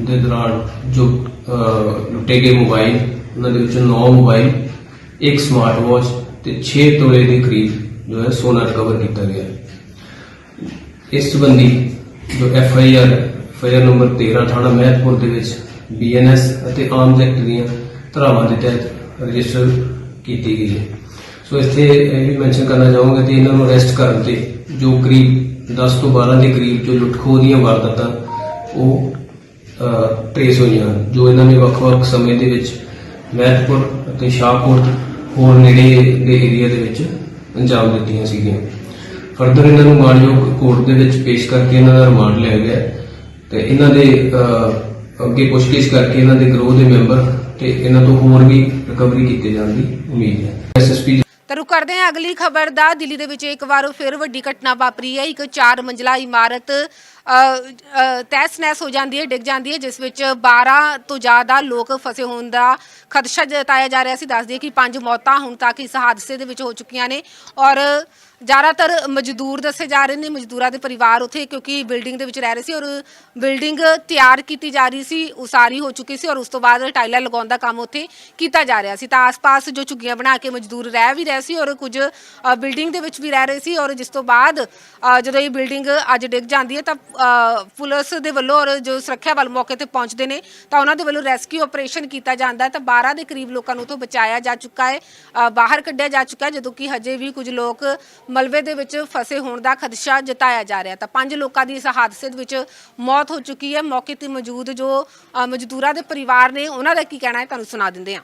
ਦੇ ਦੌਰਾਨ ਜੋ ਲੁੱਟੇ ਗਏ ਮੋਬਾਈਲ, ਉਹਨਾਂ ਦੇ ਵਿੱਚੋਂ 9 ਮੋਬਾਈਲ, ਇੱਕ ਸਮਾਰਟ ਵਾਚ ਤੇ 6 ਤੋਲੇ ਦੇ ਕਰੀਬ ਜੋ ਹੈ ਸੋਨਾ ਰਿਕਵਰ ਕੀਤਾ ਗਿਆ। ਇਸ ਸੰਬੰਧੀ ਜੋ F I R fire number 13 ਥਾਣਾ ਮਹਿਤਪੁਰ ਦੇ ਵਿੱਚ ਬੀਐਨਐਸ ਅਤੇ ਆਮ ਐਕਟ ਦੀਆਂ ਧਾਰਾਵਾਂ ਦੇ ਤਹਿਤ ਰਜਿਸਟਰ ਕੀਤੀ ਗਈ ਹੈ। ਸੋ ਇੱਥੇ ਇਹ ਵੀ ਮੈਂਸ਼ਨ ਕਰਨਾ ਚਾਹੂੰਗਾ ਕਿ ਇਹਨਾਂ ਨੂੰ ਅਰੈਸਟ ਕਰਨ ਤੇ ਜੋ ਕਰੀਬ 10 ਤੋਂ 12 ਦੇ ਕਰੀਬ ਜੋ ਲੁੱਟਖੋ ਦੀਆਂ ਵਾਰਦਾਤਾਂ, ਉਹ ਟ੍ਰੇਸ ਹੋਈਆਂ ਜੋ ਇਹਨਾਂ ਨੇ ਵੱਖ-ਵੱਖ ਸਮੇਂ ਦੇ ਵਿੱਚ ਮਹਿਤਪੁਰ ਅਤੇ ਸ਼ਾਹਕੋਟ ਹੋਰ ਨੇੜੇ ਦੇ ਏਰੀਆ ਦੇ ਵਿੱਚ ਅੰਜਾਮ ਦਿੱਤੀਆਂ ਸੀਗੀਆਂ। ਫਰਦਰ ਇਹਨਾਂ ਨੂੰ ਮਾਨਯੋਗ ਕੋਰਟ ਦੇ ਵਿੱਚ ਪੇਸ਼ ਕਰਕੇ ਇਹਨਾਂ ਦਾ ਰਿਮਾਂਡ ਲਿਆ ਗਿਆ ਤੇ ਇਹਨਾਂ ਦੇ ਅੱਗੇ ਪੁੱਛਗਿੱਛ ਕਰਕੇ ਇਹਨਾਂ ਦੇ ਗਰੋਹ ਦੇ ਮੈਂਬਰ ਤੇ ਇਹਨਾਂ ਤੋਂ ਹੋਰ ਵੀ ਰਿਕਵਰੀ ਕੀਤੇ ਜਾਣ ਦੀ ਉਮੀਦ ਹੈ। ਐਸਐਸਪੀ ਤਾਂ ਰੁਕ ਕਰਦੇ ਹਾਂ ਅਗਲੀ ਖਬਰ ਦਾ। ਦਿੱਲੀ ਦੇ ਵਿੱਚ ਇੱਕ ਵਾਰ ਫਿਰ ਵੱਡੀ ਘਟਨਾ ਵਾਪਰੀ ਹੈ। ਇੱਕ ਚਾਰ ਮੰਜ਼ਲਾ ਇਮਾਰਤ ਤੈਸ ਨੈਸ ਹੋ ਜਾਂਦੀ ਹੈ, ਡਿੱਗ ਜਾਂਦੀ ਹੈ, ਜਿਸ ਵਿੱਚ 12 ਤੋਂ ਜ਼ਿਆਦਾ ਲੋਕ ਫਸੇ ਹੋਣ ਦਾ ਖਦਸ਼ਾ ਜਤਾਇਆ ਜਾ ਰਿਹਾ ਸੀ। ਦੱਸ ਦਈਏ ਕਿ ਪੰਜ ਮੌਤਾਂ ਹੁਣ ਤੱਕ ਇਸ ਹਾਦਸੇ ਦੇ ਵਿੱਚ ਹੋ ਚੁੱਕੀਆਂ ਨੇ ਔਰ ਜ਼ਿਆਦਾਤਰ ਮਜ਼ਦੂਰ ਦੱਸੇ ਜਾ ਰਹੇ ਨੇ, ਮਜ਼ਦੂਰਾਂ ਦੇ ਪਰਿਵਾਰ ਉੱਥੇ, ਕਿਉਂਕਿ ਬਿਲਡਿੰਗ ਦੇ ਵਿੱਚ ਰਹਿ ਰਹੇ ਸੀ ਔਰ ਬਿਲਡਿੰਗ ਤਿਆਰ ਕੀਤੀ ਜਾ ਰਹੀ ਸੀ, ਉਸਾਰੀ ਹੋ ਚੁੱਕੀ ਸੀ ਔਰ ਉਸ ਤੋਂ ਬਾਅਦ ਟਾਈਲਾਂ ਲਗਾਉਣ ਦਾ ਕੰਮ ਉੱਥੇ ਕੀਤਾ ਜਾ ਰਿਹਾ ਸੀ। ਤਾਂ ਆਸ-ਪਾਸ ਜੋ ਝੁੱਗੀਆਂ ਬਣਾ ਕੇ ਮਜ਼ਦੂਰ ਰਹਿ ਵੀ ਰਹੇ ਸੀ ਔਰ ਕੁਝ ਬਿਲਡਿੰਗ ਦੇ ਵਿੱਚ ਵੀ ਰਹਿ ਰਹੇ ਸੀ ਔਰ ਜਿਸ ਤੋਂ ਬਾਅਦ ਜਦੋਂ ਇਹ ਬਿਲਡਿੰਗ ਅੱਜ ਡਿੱਗ ਜਾਂਦੀ ਹੈ ਤਾਂ ਪੁਲਿਸ ਦੇ ਵੱਲੋਂ ਔਰ ਜੋ ਸੁਰੱਖਿਆ ਵੱਲ ਮੌਕੇ ਤੇ ਪਹੁੰਚਦੇ ਨੇ, ਤਾਂ ਉਹਨਾਂ ਦੇ ਵੱਲੋਂ ਰੈਸਕਿਊ ਆਪਰੇਸ਼ਨ ਕੀਤਾ ਜਾਂਦਾ ਤਾਂ 12 ਦੇ ਕਰੀਬ ਲੋਕਾਂ ਨੂੰ ਉੱਥੋਂ ਬਚਾਇਆ ਜਾ ਚੁੱਕਾ ਹੈ ਬਾਹਰ ਕੱਢਿਆ ਜਾ ਚੁੱਕਾ ਹੈ, ਜਦੋਂ ਕਿ ਹਜੇ ਵੀ ਕੁਝ ਲੋਕ ਮਲਬੇ ਦੇ ਵਿੱਚ ਫਸੇ ਹੋਣ ਦਾ ਖਦਸ਼ਾ ਜਤਾਇਆ ਜਾ ਰਿਹਾ ਤਾਂ ਪੰਜ ਲੋਕਾਂ ਦੀ ਇਸ ਹਾਦਸੇ ਦੇ ਵਿੱਚ ਮੌਤ ਹੋ ਚੁੱਕੀ ਹੈ ਮੌਕੇ ਤੇ ਮੌਜੂਦ ਜੋ ਅ, ਮਜ਼ਦੂਰਾਂ ਦੇ ਪਰਿਵਾਰ ਨੇ ਉਹਨਾਂ ਦਾ ਕੀ ਕਹਿਣਾ ਹੈ ਤੁਹਾਨੂੰ ਸੁਣਾ ਦਿੰਦੇ ਹਾਂ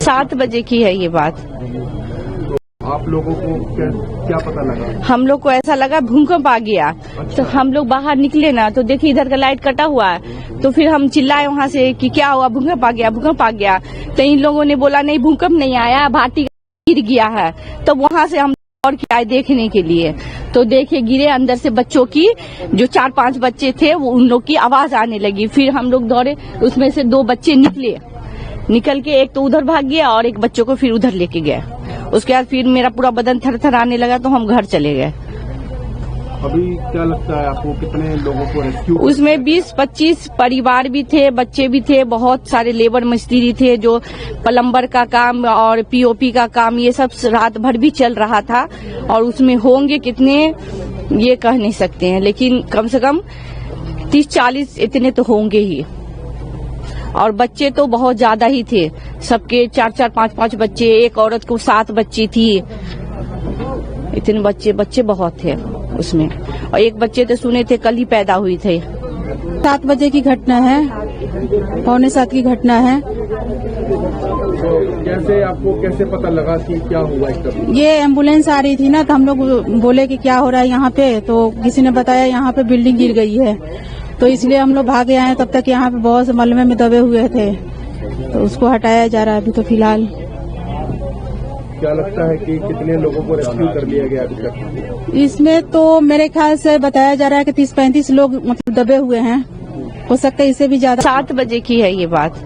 सात बजे की है ये बात आप लोगों को क्या क्या पता लगा हम लोग को ऐसा लगा भूकंप आ गया तो हम लोग बाहर निकले ना तो देखिए इधर का लाइट कटा हुआ है तो फिर हम चिल्लाए वहाँ से कि क्या हुआ भूकंप आ गया भूकंप आ गया तो इन लोगों ने बोला नहीं भूकंप नहीं आया भाटी गिर गया है तो वहाँ से हम और क्या है देखने के लिए। तो देखे, गिरे अंदर से बच्चों की, जो चार पाँच बच्चे थे, वो उन लोग की आवाज़ आने लगी। फिर हम लोग दौड़े, उसमें से दो बच्चे निकले। निकल के एक तो उधर भाग गया और एक बच्चों को फिर उधर लेके गया। उसके बाद फिर मेरा पूरा बदन थर थर आने लगा तो हम घर चले गए। अभी क्या लगता है आपको कितने लोगों को रेस्क्यू उसमें 20-25 परिवार भी थे, बच्चे भी थे, बहुत सारे लेबर मिस्त्री थे जो प्लम्बर का काम और पीओपी का काम, ये सब रात भर भी चल रहा था और उसमें होंगे कितने, ये कह नहीं सकते हैं, लेकिन कम से कम 30-40 इतने तो होंगे ही। और बच्चे तो बहुत ज़्यादा ही थे, सबके चार चार, पाँच पाँच बच्चे, एक औरत को सात बच्ची थी। इतने बच्चे बच्चे बहुत थे। उसमें। और एक बच्चे तो सुने थे कल ही पैदा हुई थे। सात बजे की घटना है। पौने सात की घटना है। तो कैसे आपको कैसे पता लगा कि क्या हुआ ये एंबुलेंस आ रही थी ना तो हम लोग बोले कि क्या हो रहा है यहाँ पे तो किसी ने बताया यहाँ पे बिल्डिंग गिर गई है। तो इसलिए हम लोग भागे आए तब तक यहाँ पे बहुत से मलबे में दबे हुए थे। तो उसको हटाया जा रहा है अभी तो फ़िलहाल। क्या लगता है कि कितने लोगों को रेस्क्यू कर लिया गया अभी तक? इसमें तो मेरे ख्याल से बताया जा रहा है कि तीस पैंतीस लोग मतलब दबे हुए हैं। हो सकता है इसे भी ज़्यादा सात बजे की है ये बात।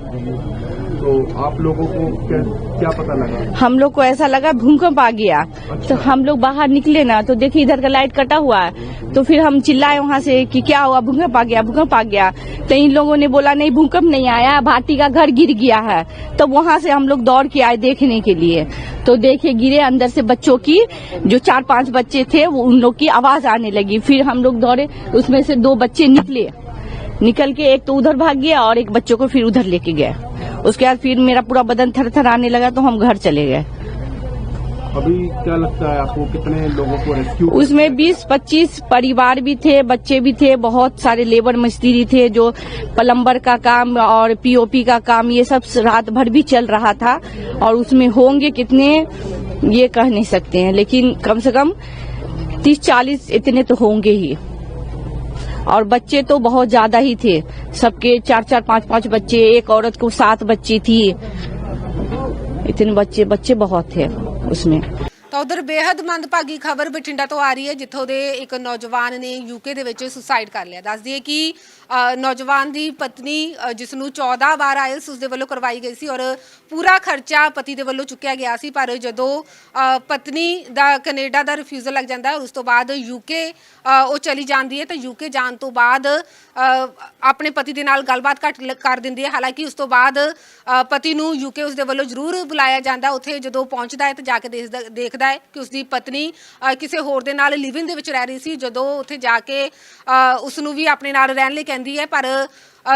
तो आप लोगों को क्या, क्या पता लगा? हम लोग को ऐसा लगा भूकंप आ गया। अच्छा। तो हम लोग बाहर निकले ना तो देखिए इधर का लाइट कटा हुआ है। तो फिर हम चिल्लाए वहाँ से कि क्या हुआ भूकंप आ गया भूकंप आ गया। तो इन लोगों ने बोला नहीं भूकंप नहीं आया भाटी का घर गिर गया है। तो वहाँ से हम लोग दौड़ के आए देखने के लिए। तो देखे गिरे अंदर से बच्चों की जो चार पाँच बच्चे थे वो उन लोग की आवाज़ आने लगी। फिर हम लोग दौड़े उसमें से दो बच्चे निकले। निकल के एक तो उधर भाग गया और एक बच्चों को फिर उधर लेके गया उसके बाद फिर मेरा पूरा बदन थर थर आने लगा तो हम घर चले गए। अभी क्या लगता है आपको कितने लोगों को रेस्क्यू उसमें 20-25 परिवार भी थे बच्चे भी थे बहुत सारे लेबर मिस्त्री थे जो प्लम्बर का काम और पीओपी का काम ये सब रात भर भी चल रहा था और उसमें होंगे कितने ये कह नहीं सकते हैं लेकिन कम से कम 30-40 इतने तो होंगे ही। और बच्चे तो बहुत ज्यादा ही थे सबके चार चार पांच पांच बच्चे एक औरत को सात बच्चे थी इतने बच्चे बच्चे बहुत थे उसमें ਤਾਂ ਉਧਰ ਬੇहद ਮੰਦਭਾਗੀ ਖਬਰ ਬਠਿੰਡਾ ਤੋਂ ਆ ਰਹੀ ਹੈ ਜਿੱਥੋਂ ਦੇ ਇੱਕ ਨੌਜਵਾਨ ਨੇ ਯੂਕੇ ਦੇ ਵਿੱਚ ਸੁਸਾਈਡ ਕਰ ਲਿਆ ਦੱਸਦੀ ਹੈ ਕਿ ਨੌਜਵਾਨ ਦੀ ਪਤਨੀ ਅ, ਜਿਸ ਨੂੰ 14 ਵਾਰ ਆਇਲਸ ਉਸਦੇ ਵੱਲੋਂ ਕਰਵਾਈ ਗਈ ਸੀ ਔਰ ਪੂਰਾ ਖਰਚਾ ਪਤੀ ਦੇ ਵੱਲੋਂ ਚੁੱਕਿਆ ਗਿਆ ਸੀ ਪਰ ਜਦੋਂ ਅ, ਪਤਨੀ ਦਾ ਕੈਨੇਡਾ ਦਾ ਰਿਫਿਊਜ਼ਲ ਲੱਗ ਜਾਂਦਾ ਹੈ ਔਰ ਉਸ ਤੋਂ ਬਾਅਦ ਯੂਕੇ ਉਹ ਚਲੀ ਜਾਂਦੀ ਹੈ ਤਾਂ ਯੂਕੇ ਜਾਣ ਤੋਂ ਬਾਅਦ ਅ, ਆਪਣੇ ਪਤੀ ਦੇ ਨਾਲ ਗੱਲਬਾਤ ਘੱਟ ਲ- ਕਰ ਦਿੰਦੀ ਹੈ ਹਾਲਾਂਕਿ ਉਸ ਤੋਂ ਬਾਅਦ ਅ, ਪਤੀ ਨੂੰ ਯੂਕੇ ਉਸਦੇ ਵੱਲੋਂ ਜ਼ਰੂਰ ਬੁਲਾਇਆ ਜਾਂਦਾ ਉੱਥੇ ਜਦੋਂ ਪਹੁੰਚਦਾ ਹੈ ਤਾਂ ਜਾ ਕੇ ਦੇਖਦਾ ਦੇਖਦਾ ਹੈ ਕਿ ਉਸਦੀ ਪਤਨੀ ਅ, ਕਿਸੇ ਹੋਰ ਦੇ ਨਾਲ ਲਿਵਿੰਗ ਦੇ ਵਿੱਚ ਰਹਿ ਰਹੀ ਸੀ ਜਦੋਂ ਉੱਥੇ ਜਾ ਕੇ ਉਸ ਨੂੰ ਵੀ ਆਪਣੇ ਨਾਲ ਰਹਿਣ ਲਈ ਕਹਿੰਦੀ ਹੈ ਪਰ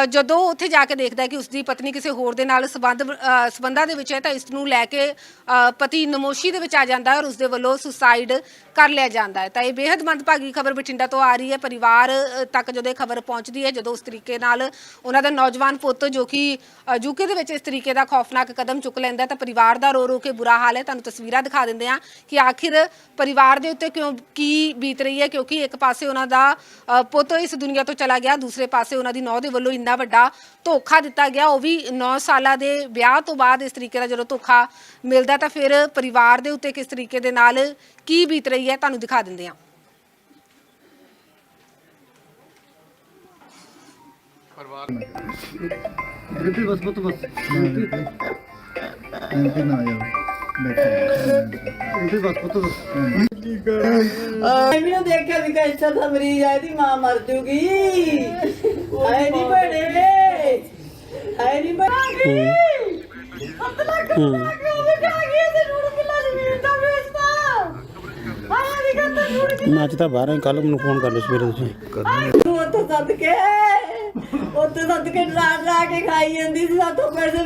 ਜਦੋਂ ਉੱਥੇ ਜਾ ਕੇ ਦੇਖਦਾ ਹੈ ਕਿ ਉਸਦੀ ਪਤਨੀ ਕਿਸੇ ਹੋਰ ਦੇ ਨਾਲ ਸਬੰਧ ਅ, ਸਬੰਧਾਂ ਦੇ ਵਿੱਚ ਹੈ ਤਾਂ ਇਸ ਨੂੰ ਲੈ ਕੇ ਪਤੀ ਨਮੋਸ਼ੀ ਦੇ ਵਿੱਚ ਆ ਜਾਂਦਾ ਹੈ ਔਰ ਉਸਦੇ ਵੱਲੋਂ ਸੁਸਾਈਡ ਕਰ ਲਿਆ ਜਾਂਦਾ ਹੈ। ਤਾਂ ਇਹ ਬੇहद ਮੰਦਭਾਗੀ ਖਬਰ ਬਠਿੰਡਾ ਤੋਂ ਆ ਰਹੀ ਹੈ। ਪਰਿਵਾਰ ਤੱਕ ਜਦੋਂ ਇਹ ਖਬਰ ਪਹੁੰਚਦੀ ਹੈ ਜਦੋਂ ਉਸ ਤਰੀਕੇ ਨਾਲ ਉਹਨਾਂ ਦਾ ਨੌਜਵਾਨ ਪੁੱਤ ਜੋ ਕਿ ਯੂਕੇ ਦੇ ਵਿੱਚ ਇਸ ਤਰੀਕੇ ਦਾ ਖੌਫਨਾਕ ਕਦਮ ਚੁੱਕ ਲੈਂਦਾ ਤਾਂ ਪਰਿਵਾਰ ਦਾ ਰੋ ਰੋ ਕੇ ਬੁਰਾ ਹਾਲ ਹੈ। ਤੁਹਾਨੂੰ ਤਸਵੀਰਾਂ ਦਿਖਾ ਦਿੰਦੇ ਆ ਕਿ ਆਖਿਰ ਪਰਿਵਾਰ ਦੇ ਉੱਤੇ ਕਿਉਂ ਕੀ ਬੀਤ ਰਹੀ ਹੈ ਕਿਉਂਕਿ ਇੱਕ ਪਾਸੇ ਉਹਨਾਂ ਦਾ ਪੁੱਤ ਇਸ ਦੁਨੀਆ ਤੋਂ ਚਲਾ ਗਿਆ ਦੂਸਰੇ ਪਾਸੇ ਉਹਨਾਂ ਦੀ ਨੌ ਦੇ ਵੱਲੋਂ ਇੰਨਾ ਵੱਡਾ ਧੋਖਾ ਦਿੱਤਾ ਗਿਆ ਉਹ ਵੀ 9 ਸਾਲਾਂ ਦੇ ਵਿਆਹ ਤੋਂ ਬਾਅਦ ਇਸ ਤਰੀਕੇ ਦਾ ਜਦੋਂ ਧੋਖਾ ਮਿਲਦਾ ਤਾਂ ਫਿਰ ਪਰਿਵਾਰ ਦੇ ਉੱਤੇ ਕਿਸ ਤਰੀਕੇ ਦੇ ਨਾਲ ਕੀ ਬੀਤ ਰਹੀ ਹੈ ਤੁਹਾਨੂੰ ਦਿਖਾ ਦਿੰਦੇ ਹਾਂ। ਪਰਿਵਾਰ ਬਸ ਬਸ। ਬਸ ਨਾ ਯਾਰ ਮੈਨੂੰ ਦੇਖਿਆ ਵੀ ਕੈਂਸਰ ਦਾ ਮਰੀਜ਼ ਆਇਆ ਦੀ ਮਾਂ ਮਰ ਉਹ ਅੱਜ ਤਾਂ ਬਾਹਰ ਹੀ ਕੱਲ ਮੈਨੂੰ ਫੋਨ ਕਰ ਲਿਓ ਸਵੇਰੇ ਤੁਸੀਂ। ਉਹ ਤਾਂ ਸਦਕੇ ਉੱਤੇ ਸਦਕੇ ਡਰਾ ਡਰਾ ਕੇ ਖਾਈ ਜਾਂਦੀ ਸੀ ਸਾਥੋਂ ਪੈਸੇ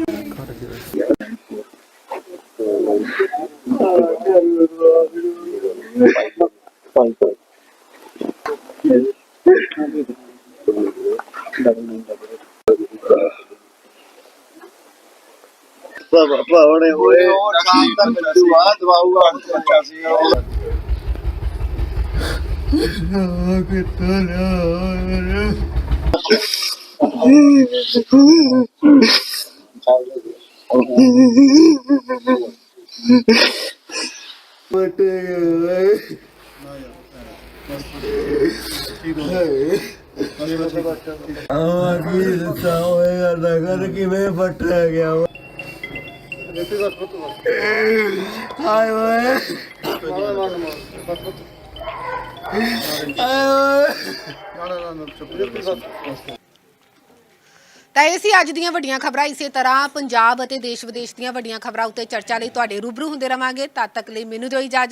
ਭਾਵਣੇ ਹੋਏ। ਕੰਮ ਤਾਂ ਮੈਨੂੰ ਆ ਦਵਾਊਗਾ ਬੱਚਾ ਸੀ। ਬਟੇ ਆਹ ਕੀ ਦਿੱਤਾ ਹੋਏਗਾ ਨਗਰ ਕਿਵੇਂ ਫਟਿਆ ਗਿਆ ਵਾ? ਹਾਏ ਓਏ ਹਾਏ ਓਏ ਤਾਂ ਇਹ ਸੀ ਅੱਜ ਦੀਆਂ ਵੱਡੀਆਂ ਖਬਰਾਂ। ਇਸੇ ਤਰ੍ਹਾਂ ਪੰਜਾਬ ਅਤੇ ਦੇਸ਼ ਵਿਦੇਸ਼ ਦੀਆਂ ਵੱਡੀਆਂ ਖਬਰਾਂ ਉੱਤੇ ਚਰਚਾ ਲਈ ਤੁਹਾਡੇ ਰੂਬਰੂ ਹੁੰਦੇ ਰਵਾਂਗੇ। ਤਦ ਤੱਕ ਲਈ ਮੈਨੂੰ ਦਿਓ ਇਜਾਜ਼ਤ।